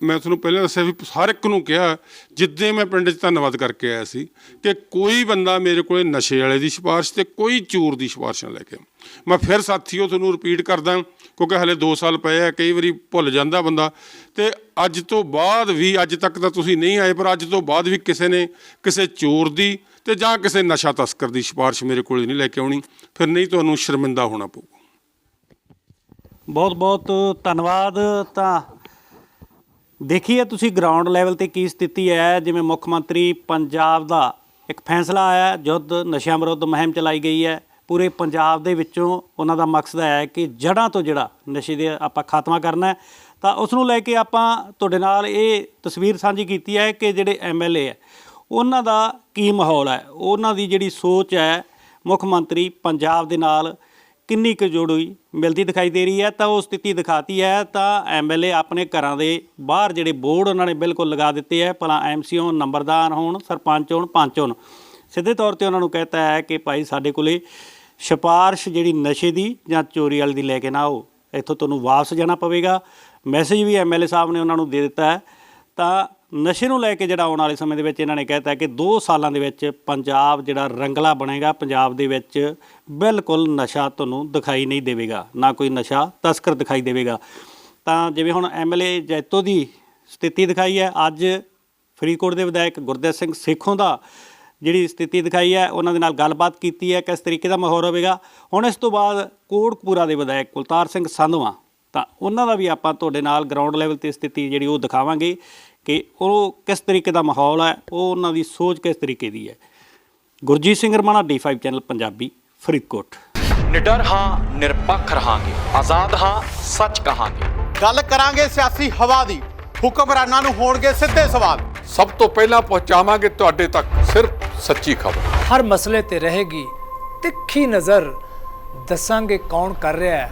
ਮੈਂ ਤੁਹਾਨੂੰ ਪਹਿਲਾਂ ਦੱਸਿਆ ਵੀ ਹਰ ਇੱਕ ਨੂੰ ਕਿਹਾ, ਜਿੱਦੇ ਮੈਂ ਪਿੰਡ 'ਚ ਧੰਨਵਾਦ ਕਰਕੇ ਆਇਆ ਸੀ ਕਿ ਕੋਈ ਬੰਦਾ ਮੇਰੇ ਕੋਲੇ ਨਸ਼ੇ ਵਾਲੇ ਦੀ ਸਿਫਾਰਿਸ਼ ਤੇ ਕੋਈ ਚੋਰ ਦੀ ਸਿਫਾਰਿਸ਼ ਨਾ ਲੈ ਕੇ ਆਏ। ਮੈਂ ਫਿਰ ਸਾਥੀਓ ਤੁਹਾਨੂੰ ਰਿਪੀਟ ਕਰਦਾ, ਕਿਉਂਕਿ ਹਲੇ 2 ਸਾਲ ਪਏ ਆ, ਕਈ ਵਾਰੀ ਭੁੱਲ ਜਾਂਦਾ ਬੰਦਾ। ਤੇ ਅੱਜ ਤੋਂ ਬਾਅਦ ਵੀ, ਅੱਜ ਤੱਕ ਤਾਂ ਤੁਸੀਂ ਨਹੀਂ ਆਏ, ਪਰ ਅੱਜ ਤੋਂ ਬਾਅਦ ਵੀ ਕਿਸੇ ਨੇ ਕਿਸੇ ਚੋਰ ਦੀ ਤੇ ਜਾਂ ਕਿਸੇ ਨਸ਼ਾ ਤਸਕਰ ਦੀ ਸਿਫਾਰਿਸ਼ ਮੇਰੇ ਕੋਲ ਨਹੀਂ ਲੈ ਕੇ ਆਉਣੀ। ਫਿਰ ਨਹੀਂ ਤੁਹਾਨੂੰ ਸ਼ਰਮਿੰਦਾ ਹੋਣਾ ਪਊ। ਬਹੁਤ ਬਹੁਤ ਧੰਨਵਾਦ। ਤਾਂ ਦੇਖੀਏ ਤੁਸੀਂ ਗਰਾਊਂਡ ਲੈਵਲ ਤੇ ਕੀ ਸਥਿਤੀ ਹੈ। ਜਿਵੇਂ ਮੁੱਖ ਮੰਤਰੀ ਪੰਜਾਬ ਦਾ ਇੱਕ ਫੈਸਲਾ ਆਇਆ ਹੈ, ਯੁੱਧ ਨਸ਼ਿਆਂ ਵਿਰੁੱਧ ਮੁਹਿੰਮ ਚਲਾਈ ਗਈ ਹੈ। ਪੂਰੇ ਪੰਜਾਬ ਦੇ ਵਿੱਚੋਂ ਉਹਨਾਂ ਦਾ ਮਕਸਦ ਹੈ ਕਿ ਜੜ੍ਹਾਂ ਤੋਂ ਜਿਹੜਾ ਨਸ਼ੇ ਦੇ ਆਪਾਂ ਖਾਤਮਾ ਕਰਨਾ ਹੈ। ਤਾਂ ਉਸ ਨੂੰ ਲੈ ਕੇ ਆਪਾਂ ਤੁਹਾਡੇ ਨਾਲ ਇਹ ਤਸਵੀਰ ਸਾਂਝੀ ਕੀਤੀ ਹੈ ਕਿ ਜਿਹੜੇ ਐਮਐਲਏ ਹੈ ਉਹਨਾਂ ਦਾ ਕੀ ਮਾਹੌਲ ਹੈ। ਉਹਨਾਂ ਦੀ ਜਿਹੜੀ ਸੋਚ ਹੈ ਮੁੱਖ ਮੰਤਰੀ ਪੰਜਾਬ ਦੇ ਨਾਲ ਕਿੰਨੀ ਕੁ ਜੋੜੀ ਮਿਲਦੀ ਦਿਖਾਈ ਦੇ ਰਹੀ ਹੈ, ਤਾਂ ਉਹ ਸਥਿਤੀ ਦਿਖਾਤੀ ਹੈ, ਤਾਂ ਐਮਐਲਏ ਆਪਣੇ ਘਰਾਂ ਦੇ ਬਾਹਰ ਜਿਹੜੇ ਬੋਰਡ ਉਹਨਾਂ ਨੇ ਬਿਲਕੁਲ ਲਗਾ ਦਿੱਤੇ ਹੈ, ਭਲਾ ਐਮਸੀ ਹੋਣ ਨੰਬਰਦਾਰ ਹੋਣ, ਸਰਪੰਚ ਹੋਣ, ਪੰਚ ਹੋਣ। ਸਿੱਧੇ ਤੌਰ ਤੇ ਉਹਨਾਂ ਨੂੰ ਕਹਤਾ ਹੈ ਕਿ ਭਾਈ ਸਾਡੇ ਕੋਲੇ ਸਿਫਾਰਿਸ਼ ਜਿਹੜੀ ਨਸ਼ੇ ਦੀ ਜਾਂ ਚੋਰੀ ਵਾਲੀ ਦੀ ਲੈ ਕੇ ਨਾ ਆਓ, ਇੱਥੋਂ ਤੁਹਾਨੂੰ ਵਾਪਸ ਜਾਣਾ ਪਵੇਗਾ। ਮੈਸੇਜ ਵੀ ਐਮਐਲਏ ਸਾਹਿਬ ਨੇ ਉਹਨਾਂ ਨੂੰ ਦੇ ਦਿੱਤਾ ਹੈ, ਤਾਂ ਨਸ਼ੇ ਨੂੰ ਲੈ ਕੇ ਜਿਹੜਾ ਆਉਣ ਵਾਲੇ ਸਮੇਂ ਦੇ ਵਿੱਚ ਇਹਨਾਂ ਨੇ ਕਹਿਤਾ ਕਿ 2 ਸਾਲਾਂ ਦੇ ਵਿੱਚ ਪੰਜਾਬ ਜਿਹੜਾ ਰੰਗਲਾ ਬਣੇਗਾ, ਪੰਜਾਬ ਦੇ ਵਿੱਚ ਬਿਲਕੁਲ ਨਸ਼ਾ ਤੁਹਾਨੂੰ ਦਿਖਾਈ ਨਹੀਂ ਦੇਵੇਗਾ, ਨਾ ਕੋਈ ਨਸ਼ਾ ਤਸਕਰ ਦਿਖਾਈ ਦੇਵੇਗਾ। ਤਾਂ ਜਿਵੇਂ ਹੁਣ ਐਮਐਲਏ ਜੈਤੋ ਦੀ ਸਥਿਤੀ ਦਿਖਾਈ ਹੈ, ਅੱਜ ਫਰੀਦਕੋਟ ਦੇ ਵਿਧਾਇਕ ਗੁਰਦੇਵ ਸਿੰਘ ਸੇਖੋਂ ਦਾ ਜਿਹੜੀ ਸਥਿਤੀ ਦਿਖਾਈ ਹੈ, ਉਹਨਾਂ ਦੇ ਨਾਲ ਗੱਲਬਾਤ ਕੀਤੀ ਹੈ, ਕਿਸ ਤਰੀਕੇ ਦਾ ਮਾਹੌਲ ਹੋਵੇਗਾ। ਹੁਣ ਇਸ ਤੋਂ ਬਾਅਦ ਕੋਟਕਪੂਰਾ ਦੇ ਵਿਧਾਇਕ ਕੁਲਤਾਰ ਸਿੰਘ ਸੰਧਵਾ, ਤਾਂ ਉਹਨਾਂ ਦਾ ਵੀ ਆਪਾਂ ਤੁਹਾਡੇ ਨਾਲ ਗਰਾਊਂਡ ਲੈਵਲ ਤੇ ਸਥਿਤੀ ਜਿਹੜੀ ਉਹ ਦਿਖਾਵਾਂਗੇ। ਕਿ ਉਹ ਕਿਸ ਤਰੀਕੇ ਦਾ ਮਾਹੌਲ ਹੈ ਉਹ ਉਹਨਾਂ ਦੀ ਸੋਚ ਕਿਸ ਤਰੀਕੇ ਦੀ ਹੈ। Gurjeet Singh Ramana D5 channel Punjabi Faridkot. ਨਿਡਰ ਹਾਂ ਨਿਰਪੱਖ ਰਹਾਂਗੇ। ਆਜ਼ਾਦ ਹਾਂ ਸੱਚ ਕਹਾਂਗੇ। ਗੱਲ ਕਰਾਂਗੇ ਸਿਆਸੀ ਹਵਾ ਦੀ। ਹੁਕਮਰਾਨਾਂ ਨੂੰ ਹੋਣਗੇ ਸਿੱਧੇ ਸਵਾਲ। ਸਭ ਤੋਂ ਪਹਿਲਾਂ ਪਹੁੰਚਾਵਾਂਗੇ ਤੁਹਾਡੇ ਤੱਕ ਸਿਰਫ ਸੱਚੀ ਖਬਰ। ਹਰ ਮਸਲੇ ਤੇ ਰਹੇਗੀ ਤਿੱਖੀ ਨਜ਼ਰ। ਦੱਸਾਂਗੇ ਕੌਣ ਕਰ ਰਿਹਾ ਹੈ।